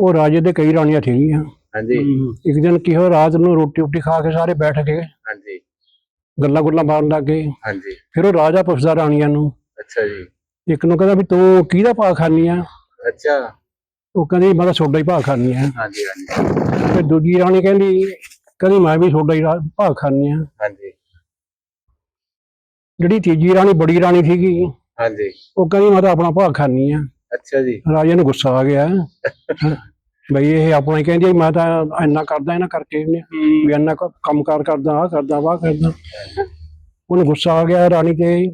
ਉਹ ਰਾਜੇ ਦੇ ਕਈ ਰਾਣੀਆਂ ਸੀਗੀਆਂ ਹਾਂਜੀ। ਇੱਕ ਦਿਨ ਕੀ ਹੋਇਆ ਰਾਤ ਨੂੰ ਰੋਟੀ ਰੋਟੀ ਖਾ ਕੇ ਸਾਰੇ ਬੈਠ ਗਏ। ਹਾਂਜੀ। ਗੱਲਾਂ ਗੁੱਲਾਂ ਮਾਰਨ ਲੱਗ ਗਏ। ਹਾਂਜੀ। ਫਿਰ ਉਹ ਰਾਜਾ ਪੁੱਛਦਾ ਰਾਣੀਆਂ ਨੂੰ ਅੱਛਾ ਜੀ। ਇੱਕ ਨੂੰ ਕਹਿੰਦਾ ਵੀ ਤੂੰ ਕਿਹਦਾ ਭਾਅ ਖਾਨੀ ਆ? ਅੱਛਾ। ਉਹ ਕਹਿੰਦੀ ਮੈਂ ਤਾਂ ਸੋਡਾ ਹੀ ਭਾਅ ਖਾਨੀ ਆ। ਹਾਂਜੀ ਹਾਂਜੀ। ਤੇ ਦੂਜੀ ਰਾਣੀ ਕਹਿੰਦੀ ਕਹਿੰਦੀ ਮੈਂ ਵੀ ਸੋਡਾ ਹੀ ਭਾਅ ਖਾਨੀ ਆ। ਹਾਂਜੀ। ਜਿਹੜੀ ਤੀਜੀ ਰਾਣੀ ਬੜੀ ਰਾਣੀ ਸੀਗੀ ਹਾਂਜੀ। ਉਹ ਕਹਿੰਦੀ ਮੈਂ ਤਾਂ ਆਪਣਾ ਭਾਅ ਖਾਨੀ ਆ। ਅੱਛਾ ਜੀ। ਰਾਜੇ ਨੂੰ ਗੁੱਸਾ ਆ ਗਿਆ। ਬਈ ਇਹ ਆਪਣਾ ਹੀ ਕਹਿੰਦੀ ਆ, ਮੈਂ ਤਾਂ ਇੰਨਾ ਕਰਦਾ ਇਹਨਾਂ ਕਰਕੇ ਇਹਨੇ ਵੀ ਇੰਨਾ ਕ- ਕੰਮਕਾਰ ਕਰਦਾ ਆ ਕਰਦਾ ਵਾਹ ਕਰਦਾ। ਉਹਨੂੰ ਗੁੱਸਾ ਆ ਗਿਆ ਰਾਣੀ ਤੇ।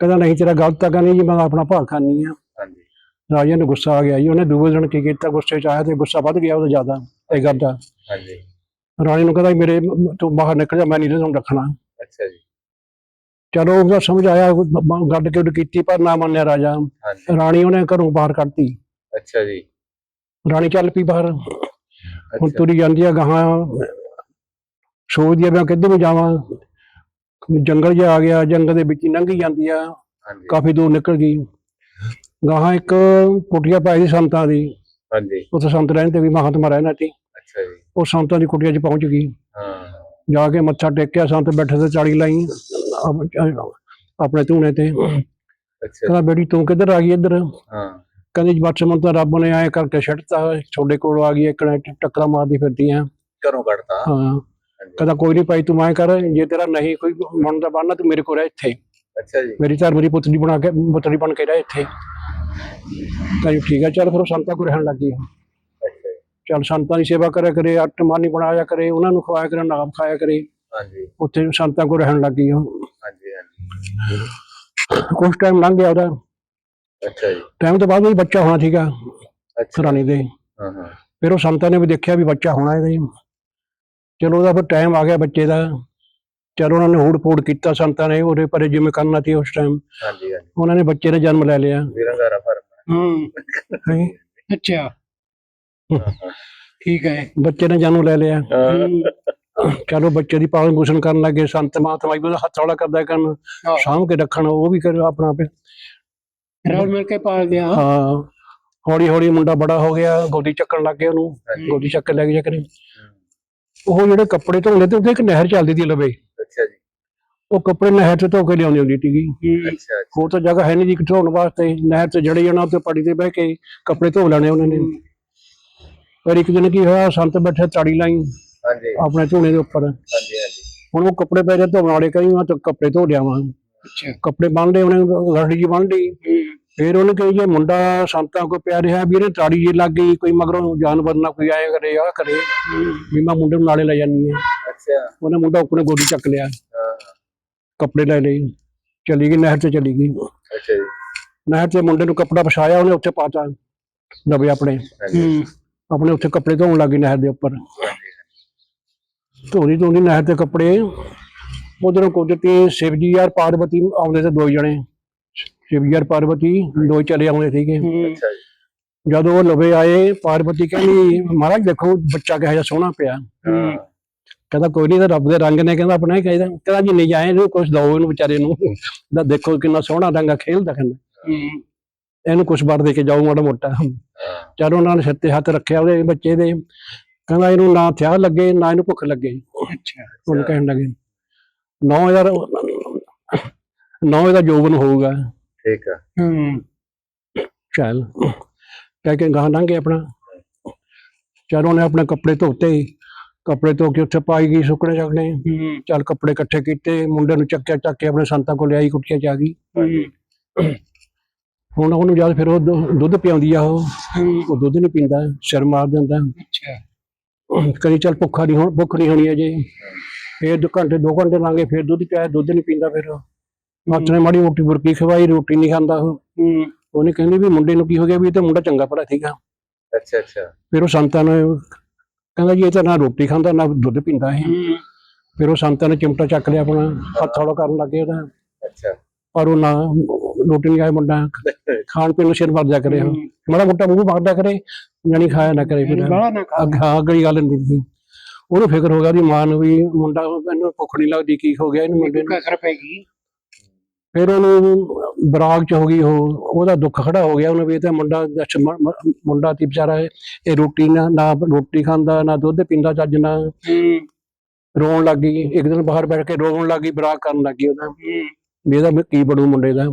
ਕਹਿੰਦਾ ਨਹੀਂ ਤੇਰਾ ਗਲਤ ਤਾਂ ਕਹਿੰਦੀ ਜੀ ਮੈਂ ਆਪਣਾ ਭਾਅ ਖਾਨੀ ਆ। ਹਾਂਜੀ। ਰਾਜੇ ਨੂੰ ਗੁੱਸਾ ਆ ਗਿਆ ਜੀ। ਉਹਨੇ ਦੂਜੇ ਦਿਨ ਕੀ ਕੀਤਾ ਗੁੱਸੇ ਚ ਆਇਆ ਤੇ ਗੁੱਸਾ ਵੱਧ ਗਿਆ ਉਹਦਾ ਜ਼ਿਆਦਾ ਇਹ ਗੱਲ ਦਾ ਹਾਂਜੀ। ਰਾਣੀ ਨੂੰ ਕਹਿੰਦਾ ਵੀ ਮੇਰੇ ਤੂੰ ਬਾਹਰ ਨਿਕਲ ਜਾ ਮੈਂ ਨਹੀਂ ਤੈਨੂੰ ਰੱਖਣਾ। ਅੱਛਾ ਜੀ। ਚਲੋ ਉਹਦਾ ਸਮਝ ਆਇਆ ਉਹ ਬ- ਗੱਡ ਕੇ ਉਹਨੇ ਕੀਤੀ ਪਰ ਨਾ ਮੰਨਿਆ ਰਾਜਾ। ਹਾਂਜੀ। ਰਾਣੀ ਉਹਨੇ ਘਰੋਂ ਬਾਹਰ ਕੱਢਤੀ। ਅੱਛਾ ਜੀ। ਰਾਣੀ ਚੱਲ ਪਈ ਬਾਹਰ। ਹੁਣ ਅੱਛਾ। ਤੁਰੀ ਜਾਂਦੀ ਆ ਗਾਹਾਂ। ਸੋਚਦੀ ਆ ਮੈਂ ਕਿੱਧਰ ਨੂੰ ਜਾਵਾਂ। ਜੰਗਲ ਜਿਹਾ ਆ ਗਿਆ ਜੰਗਲ ਦੇ ਵਿੱਚ ਹੀ ਲੰਘੀ ਜਾਂਦੀ ਆ। ਹਾਂਜੀ। ਕਾਫੀ ਦੂਰ ਨਿਕਲ ਗਈ। ਗਾਹਾਂ ਇੱਕ ਕੁਟੀਆ ਪਾਈ ਸੀ ਸੰਤਾਂ ਦੀ। ਹਾਂਜੀ। ਉੱਥੇ ਸੰਤ ਰਹਿੰਦੇ ਵੀ ਮਹਾਤਮਾ ਰਹਿਣਾ ਸੀ ਅੱਛਾ ਜੀ। ਉਹ ਸੰਤਾਂ ਦੀ ਕੁਟੀਆ 'ਚ ਪਹੁੰਚ ਗਈ। ਹਾਂ। ਜਾ ਕੇ ਮੱਥਾ ਟੇਕਿਆ ਸੰਤ ਬੈਠੇ ਤੇ ਚਾੜੀ ਲਾਈ। ਆਪਣੇ ਧੂਣੇ ਤੇ। ਅੱਛਾ। ਕਹਿੰਦਾ ਬੇਟੀ ਤੂੰ ਕਿੱਧਰ ਆ ਗਈ ਇੱਧਰ? ਹਾਂ। ਕਹਿੰਦੀ ਜੀ ਬੱਚ ਮਨ ਤਾਂ ਰੱਬ ਨੇ ਐ ਕਰਕੇ ਛੱਡਤਾ ਤੁਹਾਡੇ ਕੋਲ ਆ ਗਈ ਇੱਕ ਨੇ ਟੱਕਰਾਂ ਮਾਰਦੀ ਫਿਰਦੀ ਆ ਘਰੋਂ ਕੱਢਤਾ। ਹਾਂ। ਕਹਿੰਦਾ ਕੋਈ ਨਹੀਂ ਭਾਈ ਤੂੰ ਮੈਂ ਕਰ ਜੇ ਤੇਰਾ ਨਹੀਂ ਕੋਈ ਮਨ ਦਾ ਬਣਨਾ ਤੂੰ ਮੇਰੇ ਕੋਲ ਰਹਿ ਇੱਥੇ। ਅੱਛਾ ਜੀ। ਮੇਰੀ ਧਰਮ ਦੀ ਪੁੱਤਰੀ ਬਣਾ ਕੇ ਪੁੱਤਰੀ ਬਣ ਕੇ ਰਹਿ ਇੱਥੇ। ਕਹਿੰਦੀ ਠੀਕ ਹੈ ਚੱਲ ਫਿਰ ਸੰਤਾਂ ਕੋਲ ਰਹਿਣ ਲੱਗੀ। ਅੱਛਾ ਜੀ। ਚੱਲ ਸੰਤਾਂ ਦੀ ਸੇਵਾ ਕਰਿਆ ਕਰੇ ਅੱਟ ਮਾਨੀ ਬਣਾਇਆ ਕਰੇ ਉਹਨਾਂ ਨੂੰ ਖਵਾਇਆ ਕਰੇ ਨਾਮ ਖਾਇਆ ਕਰੇ। ਹਾਂਜੀ। ਉੱਥੇ ਸੰਤਾਂ ਕੋਲ ਰਹਿਣ ਲੱਗੀ ਉਹ। ਹਾਂਜੀ ਹਾਂਜੀ। ਕੁਝ ਟਾਈਮ ਲੰਘ ਗਿਆ ਉਹਦਾ। ਅੱਛਾ ਜੀ। ਟਾਈਮ ਤੋਂ ਬਾਅਦ ਵੀ ਬੱਚਾ ਹੋਣਾ ਸੀਗਾ ਅੱਛਾ। ਰਾਣੀ ਦੇ। ਹਾਂ ਹਾਂ। ਫਿਰ ਉਹ ਸੰਤਾਂ ਨੇ ਵੀ ਦੇਖਿਆ ਵੀ ਬੱਚਾ ਹੋਣਾ ਇਹਦੇ ਚਲੋ ਉਹਦਾ ਫਿਰ ਟਾਈਮ ਆ ਗਿਆ ਬੱਚੇ ਦਾ। ਚਲੋ ਉਹਨਾਂ ਨੇ ਹੂੜ ਫੂੜ ਕੀਤਾ ਸੰਤਾਂ ਨੇ ਉਹਦੇ ਪਰੇ ਜਿਵੇਂ ਕਰਨਾ ਸੀ ਉਸ ਟਾਈਮ ਹਾਂਜੀ ਹਾਂਜੀ। ਉਹਨਾਂ ਨੇ ਬੱਚੇ ਦਾ ਜਨਮ ਲੈ ਲਿਆ। ਵਿਰੰਗਾਰਾ ਫਰਮ ਹੈਂ। ਅੱਛਾ। ਠੀਕ ਹੈ। ਬੱਚੇ ਨੇ ਜਨਮ ਲੈ ਲਿਆ। ਹਾਂ। ਚਲੋ ਬੱਚੇ ਦੀ ਪਾਲਣ ਪੋਸ਼ਣ ਕਰਨ ਲੱਗੇ ਸੰਤ ਮਹਾਤਮਾ ਜੀ ਉਹਦਾ ਹੱਥ ਹੌਲਾ ਕਰਦਾ ਕਰਨ ਹਾਂ। ਸਾਂਭ ਕੇ ਰੱਖਣ ਉਹ ਵੀ ਕਰ ਆਪਣਾ ਆਪੇ ਰਲ ਮਿਲ ਕੇ ਪਾਲ ਗਿਆ ਹਾਂ। ਹੌਲੀ ਹੌਲੀ ਮੁੰਡਾ ਬੜਾ ਹੋ ਗਿਆ ਗੋਦੀ ਚੱਕਣ ਲੱਗ ਗਿਆ ਉਹਨੂੰ। ਗੋਦੀ ਚੱਕ ਕੇ ਲੈ ਗਿਆ ਕਰੇ ਉਹ ਜਿਹੜੇ ਕੱਪੜੇ ਧੋਂਦੇ ਤੇ ਉੱਥੇ ਇੱਕ ਨਹਿਰ ਚੱਲਦੀ ਸੀ ਲਵੇ। ਅੱਛਾ ਜੀ। ਉਹ ਕੱਪੜੇ ਨਹਿਰ ਤੇ ਧੋ ਕੇ ਲਿਆਉਂਦੀ ਹੁੰਦੀ ਸੀਗੀ। ਅੱਛਾ ਹੋਰ ਤਾਂ ਜਗ੍ਹਾ ਹੈ ਨਹੀਂ ਜੀ ਕਿ ਧੋਣ ਵਾਸਤੇ। ਨਹਿਰ ਤੇ ਜੜੇ ਜਾਣਾ ਉੱਤੇ ਪੜੀ ਤੇ ਬਹਿ ਕੇ ਕੱਪੜੇ ਧੋ ਲੈਣੇ ਉਹਨਾਂ ਨੇ। ਪਰ ਇੱਕ ਦਿਨ ਕੀ ਹੋਇਆ ਸੰਤ ਬੈਠੇ ਤਾੜੀ ਲਾਈ। ਹਾਂਜੀ। ਆਪਣੇ ਝੋਨੇ ਦੇ ਉੱਪਰ। ਹਾਂਜੀ ਹਾਂਜੀ। ਹੁਣ ਉਹ ਕੱਪੜੇ ਪੈ ਜਾ ਧੋਣ ਵਾਲੇ ਕਹੀ ਮੈਂ ਤਾਂ ਕੱਪੜੇ ਧੋ ਲਿਆਵਾਂ। ਅੱਛਾ। ਕੱਪੜੇ ਬੰਨ ਲਏ ਉਹਨੇ ਗੜੜੀ ਜੀ ਬੰਨ ਲਈ। ਫਿਰ ਉਹਨੇ ਕਹੀ ਜੇ ਮੁੰਡਾ ਸੰਤਾਂ ਕੋ ਪਿਆ ਰਿਹਾ ਵੀ ਇਹਨੇ ਤਾੜੀ ਜੇ ਲੱਗ ਗਈ ਕੋਈ ਮਗਰੋਂ ਜਾਨਵਰ ਨਾ ਕੋਈ ਆਏ ਕਰੇ ਆ ਕਰੇ ਵੀ ਮੈਂ ਮੁੰਡੇ ਨੂੰ ਨਾਲੇ ਲੈ ਜਾਨੀ ਆ ਅੱਛਾ। ਉਹਨੇ ਮੁੰਡਾ ਆਪਣੇ ਗੋਦੀ ਚੱਕ ਲਿਆ। ਹਾਂ। ਕੱਪੜੇ ਲੈ ਲਈ ਚਲੀ ਗਈ ਨਹਿਰ ਤੇ ਚਲੀ ਗਈ। ਅੱਛਾ ਜੀ। ਨਹਿਰ ਤੇ ਮੁੰਡੇ ਨੂੰ ਕੱਪੜਾ ਪਛਾਇਆ ਉਹਨੇ ਉੱਥੇ ਪਾਤਾ ਦਬੇ ਆਪਣੇ। ਆਪਣੇ ਉੱਥੇ ਕੱਪੜੇ ਧੋਣ ਲੱਗੀ ਨਹਿਰ ਦੇ ਉੱਪਰ। ਧੋਣੀ ਧੋਣੀ ਨਹਿਰ ਤੇ ਕੱਪੜੇ। ਉਧਰੋਂ ਕੁਦਰਤੀ ਸ਼ਿਵਜੀ ਯਾਰ ਪਾਰਵਤੀ ਆਉਂਦੇ ਤੇ ਦੋ ਜਣੇ। ਸ਼ਿਵਜੀ ਯਾਰ ਪਾਰਵਤੀ ਦੋ ਚਲੇ ਆਉਂਦੇ ਸੀਗੇ। ਅੱਛਾ ਜੀ। ਜਦੋਂ ਉਹ ਲਵੇ ਆਏ ਪਾਰਵਤੀ ਕਹਿੰਦੀ ਮਹਾਰਾਜ ਦੇਖੋ ਬੱਚਾ ਕਿਹੋ ਜਿਹਾ ਸੋਹਣਾ ਪਿਆ। ਕਹਿੰਦਾ ਕੋਈ ਨਹੀਂ ਤਾਂ ਰੱਬ ਦੇ ਰੰਗ ਨੇ। ਕਹਿੰਦਾ ਆਪਣਾ ਹੀ ਕਹਿੰਦਾ। ਕਹਿੰਦਾ ਜੀ ਨਹੀਂ ਆਏ ਇਹਨੂੰ ਕੁਝ ਦਓ ਇਹਨੂੰ ਵਿਚਾਰੇ ਨੂੰ। ਕਹਿੰਦਾ ਦੇਖੋ ਕਿੰਨਾ ਸੋਹਣਾ ਰੰਗਾ ਖੇਲਦਾ ਕਹਿੰਦਾ। ਇਹਨੂੰ ਕੁਝ ਵੜ ਦੇ ਕੇ ਜਾਓ ਮਾੜਾ ਮੋਟਾ। ਚਲ ਉਹਨਾਂ ਨੇ ਸਿਰ ਤੇ ਹੱਥ ਰੱਖਿਆ ਉਹਦੇ ਬੱਚੇ ਦੇ। ਕਹਿੰਦਾ ਇਹਨੂੰ ਨਾ ਥਿਆ ਲੱਗੇ ਨਾ ਇਹਨੂੰ ਭੁੱਖ ਲੱਗੇ। ਅੱਛਾ ਉਹਨੂੰ ਕਹਿਣ ਲੱਗੇ 9000 9000 ਜੋਬਨ ਹੋਊਗਾ। ਠੀਕ ਆ। ਹੂੰ। ਚੱਲ ਕਹਿ ਕੇ ਗਾਂ ਲੰਘੇ ਆਪਣਾ। ਚਲ ਉਹਨੇ ਆਪਣੇ ਕੱਪੜੇ ਧੋਤੇ। ਕੱਪੜੇ ਧੋ ਕੇ ਉੱਥੇ ਪਾਈ ਗਈ ਸੁੱਕਣੇ ਚੱਕਣੇ। ਹੂੰ। ਚੱਲ ਕੱਪੜੇ ਇਕੱਠੇ ਕੀਤੇ ਮੁੰਡੇ ਨੂੰ ਚੱਕਿਆ ਚੱਕ ਕੇ ਆਪਣੇ ਸੰਤਾਂ ਕੋਲ ਲਿਆਈ ਕੁੱਟੀਆਂ ਚ ਆ ਗਈ। ਹੁਣ ਉਹਨੂੰ ਜਦ ਫਿਰ ਉਹ ਦੁ- ਦੁੱਧ ਪਿਆਉਂਦੀ ਆ ਉਹ। ਉਹ ਦੁੱਧ ਨਹੀਂ ਪੀਂਦਾ ਸਿਰ ਮਾਰ ਦਿੰਦਾ। ਅੱਛਾ। ਕਦੀ ਚੱਲ ਭੁੱਖਾ ਨਹੀਂ ਹੁਣ ਭੁੱਖ ਨਹੀਂ ਹੋਣੀ ਅਜੇ। ਫੇਰ ਦੋ ਘੰਟੇ ਦੋ ਘੰਟੇ ਲਾਂਗੇ ਫੇਰ ਦੁੱਧ ਪਿਆਇਆ ਦੁੱਧ ਨਹੀਂ ਪੀਂਦਾ ਫਿਰ। ਮਾਤਰੇ ਮਾੜੀ ਮੋਟੀ ਬੁਰਕੀ ਖਵਾਈ ਰੋਟੀ ਨਹੀਂ ਖਾਂਦਾ ਉਹ। ਹੂੰ। ਉਹਨੇ ਕਹਿੰਦੀ ਵੀ ਮੁੰਡੇ ਨੂੰ ਕੀ ਹੋ ਗਿਆ ਵੀ ਇਹ ਤਾਂ ਮੁੰਡਾ ਚੰਗਾ ਭਲਾ ਸੀਗਾ। ਅੱਛਾ ਅੱਛਾ। ਫਿਰ ਉਹ ਸੰਤਾਂ ਨੇ ਕਹਿੰਦਾ ਜੀ ਇਹ ਤਾਂ ਨਾ ਰੋਟੀ ਖਾਂਦਾ ਨਾ ਦੁੱਧ ਪੀਂਦਾ ਹੈ ਹੂੰ। ਫਿਰ ਉਹ ਸੰਤਾਂ ਨੇ ਚਿਮਟਾ ਚੱਕ ਲਿਆ ਆਪਣਾ ਹੱਥ ਹੌਲਾ ਕਰਨ ਲੱਗੇ ਉਹਦਾ। ਅੱਛਾ। ਪਰ ਉਹ ਨਾ ਰੋਟੀ ਨਹੀਂ ਖਾਏ ਮੁੰਡਾ। ਖਾਣ ਪੀਣ ਨੂੰ ਸਿਰ ਵਰਜਾ ਕਰੇ ਉਹ ਮਾੜਾ ਮੋਟਾ ਮੂੰਹ ਮਾਰਦਾ ਕਰੇ ਜਾਣੀ ਖਾਇਆ ਨਾ ਕਰੇ ਫਿਰ। ਹਾਂ ਅਗਲੀ ਗੱਲ ਨਹੀਂ ਸੀ ਉਹਨੂੰ ਫਿਕਰ ਹੋ ਗਿਆ ਦੀ ਮਾਂ ਨੂੰ ਵੀ ਮੁੰਡਾ ਇਹਨੂੰ ਭੁੱਖ ਨਹੀਂ ਲੱਗਦੀ ਕੀ ਹੋ ਗਿਆ ਇਹਨੂੰ ਮੁੰਡੇ ਨੂੰ। ਕਸਰ ਪੈ ਗਈ। ਫਿਰ ਉਹਨੂੰ ਬਰਾਗ ਚ ਹੋ ਗਈ ਉਹ। ਉਹਦਾ ਦੁੱਖ ਖੜਾ ਹੋ ਗਿਆ ਉਹਨੇ ਵੀ ਤਾਂ ਮੁੰਡਾ ਮੁੰਡਾ ਤੀ ਵਿਚਾਰਾ ਇਹ। ਰੋਟੀ ਨਾ ਨਾ ਰੋਟੀ ਖਾਂਦਾ ਨਾ ਦੁੱਧ ਪੀਂਦਾ ਚੱਜ ਨਾ ਹੂੰ। ਰੋਣ ਲੱਗ ਗਈ। ਇੱਕ ਦਿਨ ਬਾਹਰ ਬੈਠ ਕੇ ਰੋਣ ਲੱਗ ਗਈ ਬਰਾਗ ਕਰਨ ਲੱਗ ਗਈ ਉਹਦਾ। ਵੀ ਇਹਦਾ ਵੀ ਕੀ ਬਣੂ ਮੁੰਡੇ ਦਾ।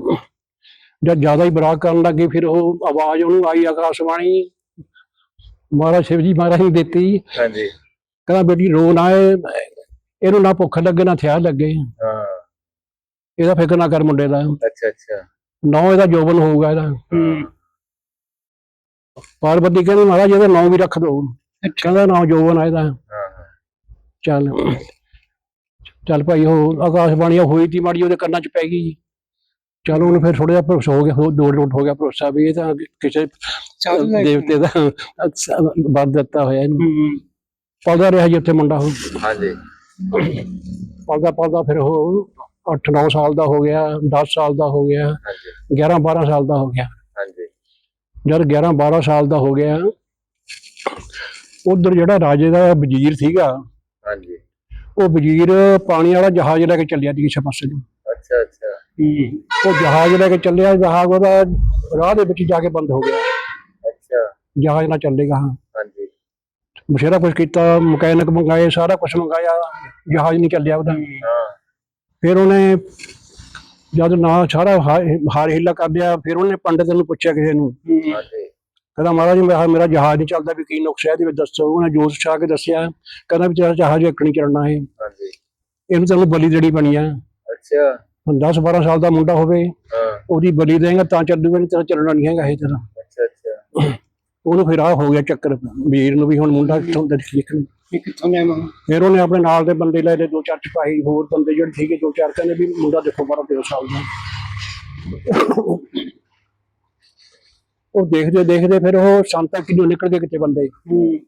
ਜਦ ਜ਼ਿਆਦਾ ਹੀ ਬਰਾਗ ਕਰਨ ਲੱਗ ਗਈ ਫਿਰ ਉਹ ਆਵਾਜ਼ ਉਹਨੂੰ ਆਈ ਆਕਾਸ਼ਵਾਣੀ। ਮਹਾਰਾਜ ਸ਼ਿਵ ਜੀ ਮਹਾਰਾਜ ਨੇ ਦਿੱਤੀ। ਹਾਂਜੀ। ਕਹਿੰਦਾ ਬੇਟੀ ਰੋ ਨਾ ਇਹ- ਇਹਨੂੰ ਨਾ ਭੁੱਖ ਲੱਗੇ ਨਾ ਥਿਆ ਲੱਗੇ। ਹਾਂ। ਇਹਦਾ ਫਿਕਰ ਨਾ ਕਰ ਮੁੰਡੇ ਦਾ। ਅੱਛਾ ਅੱਛਾ। ਨੌ ਇਹਦਾ ਜੋਬਨ ਹੋਊਗਾ ਇਹਦਾ। ਹੂੰ। ਪਾਰਵਤੀ ਕਹਿੰਦੀ ਮਹਾਰਾਜ ਇਹਦਾ ਨਾਂ ਵੀ ਰੱਖ ਅੱਛਾ। ਕਹਿੰਦਾ ਨਾਂ ਜੋਬਨ ਆ ਇਹਦਾ। ਹਾਂ ਹਾਂ। ਚੱਲ। ਚੱਲ ਭਾਈ ਉਹ ਆਕਾਸ਼ਬਾਣੀ ਹੋਈ ਤੀ ਮਾੜੀ ਉਹਦੇ ਕੰਨਾਂ 'ਚ ਪੈ ਗਈ ਚਲ ਉਹਨੂੰ ਫਿਰ ਥੋੜਾ ਜਿਹਾ ਭਰੋਸਾ ਹੋ ਗਿਆ ਹੋ ਦੋ ਰੋਟ ਹੋ ਗਿਆ ਭਰੋਸਾ ਵੀ ਇਹ ਤਾਂ ਕਿਸੇ। ਦੇਵਤੇ ਦਾ ਵਰ ਦਿੱਤਾ ਹੋਇਆ ਇਹਨੂੰ। ਹੂੰ ਪਲਦਾ ਰਿਹਾ ਜੀ ਉੱਥੇ ਮੁੰਡਾ ਉਹ। ਹਾਂਜੀ। ਪਲਦਾ ਪਲਦਾ ਫਿਰ ਉਹ 8-9 ਸਾਲ ਦਾ ਹੋ ਗਿਆ 10 ਸਾਲ ਦਾ ਹੋ ਗਿਆ ਹਾਂਜੀ। 11-12 ਸਾਲ ਦਾ ਹੋ ਗਿਆ। ਹਾਂਜੀ। ਜਦ 11-12 ਸਾਲ ਦਾ ਹੋ ਗਿਆ ਉਧਰ ਜਿਹੜਾ ਰਾਜੇ ਦਾ ਵਜ਼ੀਰ ਸੀਗਾ ਹਾਂਜੀ। ਉਹ ਵਜ਼ੀਰ ਪਾਣੀ ਵਾਲਾ ਜਹਾਜ਼ ਲੈ ਕੇ ਚੱਲਿਆ ਸੀ ਕਿਸੇ ਪਾਸੇ ਨੂੰ। ਹੂੰ ਉਹ ਜਹਾਜ਼ ਲੈ ਕੇ ਚੱਲਿਆ ਜਹਾਜ਼ ਉਹਦਾ ਰਾਹ ਦੇ ਵਿੱਚ ਜਾ ਕੇ ਬੰਦ ਹੋ ਗਿਆ। ਅੱਛਾ। ਜਹਾਜ਼ ਨਾ ਚੱਲੇਗਾ ਹਾਂਜੀ। ਬਥੇਰਾ ਕੁਝ ਕੀਤਾ ਮਕੈਨਿਕ ਮੰਗਾਏ ਸਾਰਾ ਕੁਝ ਮੰਗਾਇਆ ਜਹਾਜ਼ ਨਹੀਂ ਚੱਲਿਆ ਉਹਦਾ। ਹਾਂ। ਫਿਰ ਉਹਨੇ ਜਦ ਨਾ ਸਾਰਾ ਹਾ- ਹਾਰ ਹਿੱਲਾ ਕਰ ਲਿਆ ਫਿਰ ਉਹਨੇ ਪੰਡਿਤ ਨੂੰ ਪੁੱਛਿਆ ਕਿਸੇ ਨੂੰ। ਹੂੰ ਕਹਿੰਦਾ ਮਹਾਰਾਜ ਮੇਰਾ ਮੇਰਾ ਜਹਾਜ਼ ਨਹੀਂ ਚੱਲਦਾ ਵੀ ਕੀ ਨੁਕਸ ਹੈ ਇਹਦੇ ਵਿੱਚ ਦੱਸੋ। ਉਹਨੇ ਜੋਤ ਛਾ ਕੇ ਦੱਸਿਆ ਕਹਿੰਦਾ ਵੀ ਤੇਰਾ ਜਹਾਜ਼ ਇੱਕ ਨਹੀਂ ਚੱਲਣਾ ਹੈ। ਹਾਂਜੀ। ਇਹਨੂੰ ਤੈਨੂੰ ਬਲੀ ਦੇਣੀ ਬਣੀ ਆ। ਅੱਛਾ। 10 12 ਸਾਲ ਦਾ ਮੁੰਡਾ ਹੋਵੇ ਹਾਂ। ਉਹਦੀ ਬਲੀ ਦੇਂਗਾ ਤਾਂ ਚੱਲੂਗਾ ਨਹੀਂ ਤੇਰਾ ਚੱਲਣਾ ਨਹੀਂ ਹੈਗਾ ਇਹ ਤੇਰਾ ਅੱਛਾ ਅੱਛਾ। ਉਹਨੂੰ ਫਿਰ ਆ ਹੋ ਗਿਆ ਚੱਕਰ ਵੀਰ ਨੂੰ ਵੀ ਹੁਣ ਮੁੰਡਾ ਕਿੱਥੋਂ ਦੇਖੀ ਇਹ ਕਿੱਥੋਂ ਲੈ ਮੰਗ ਫਿਰ ਉਹਨੇ ਆਪਣੇ ਨਾਲ ਦੇ ਬੰਦੇ ਲੈ ਲਏ ਦੋ ਚਾਰ ਸਿਪਾਹੀ ਹੋਰ ਬੰਦੇ ਜਿਹੜੇ ਸੀਗੇ ਦੋ ਚਾਰ ਕਹਿੰਦੇ ਵੀ ਮੁੰਡਾ ਦੇਖੋ 12 13 ਸਾਲ ਦਾ। ਉਹ ਦੇਖਦੇ ਦੇਖਦੇ ਫਿਰ ਉਹ ਸੰਤਾਂ ਕਿੰਨੋਂ ਨਿਕਲ ਗਏ ਕਿਤੇ ਬੰਦੇ। ਹੂੰ।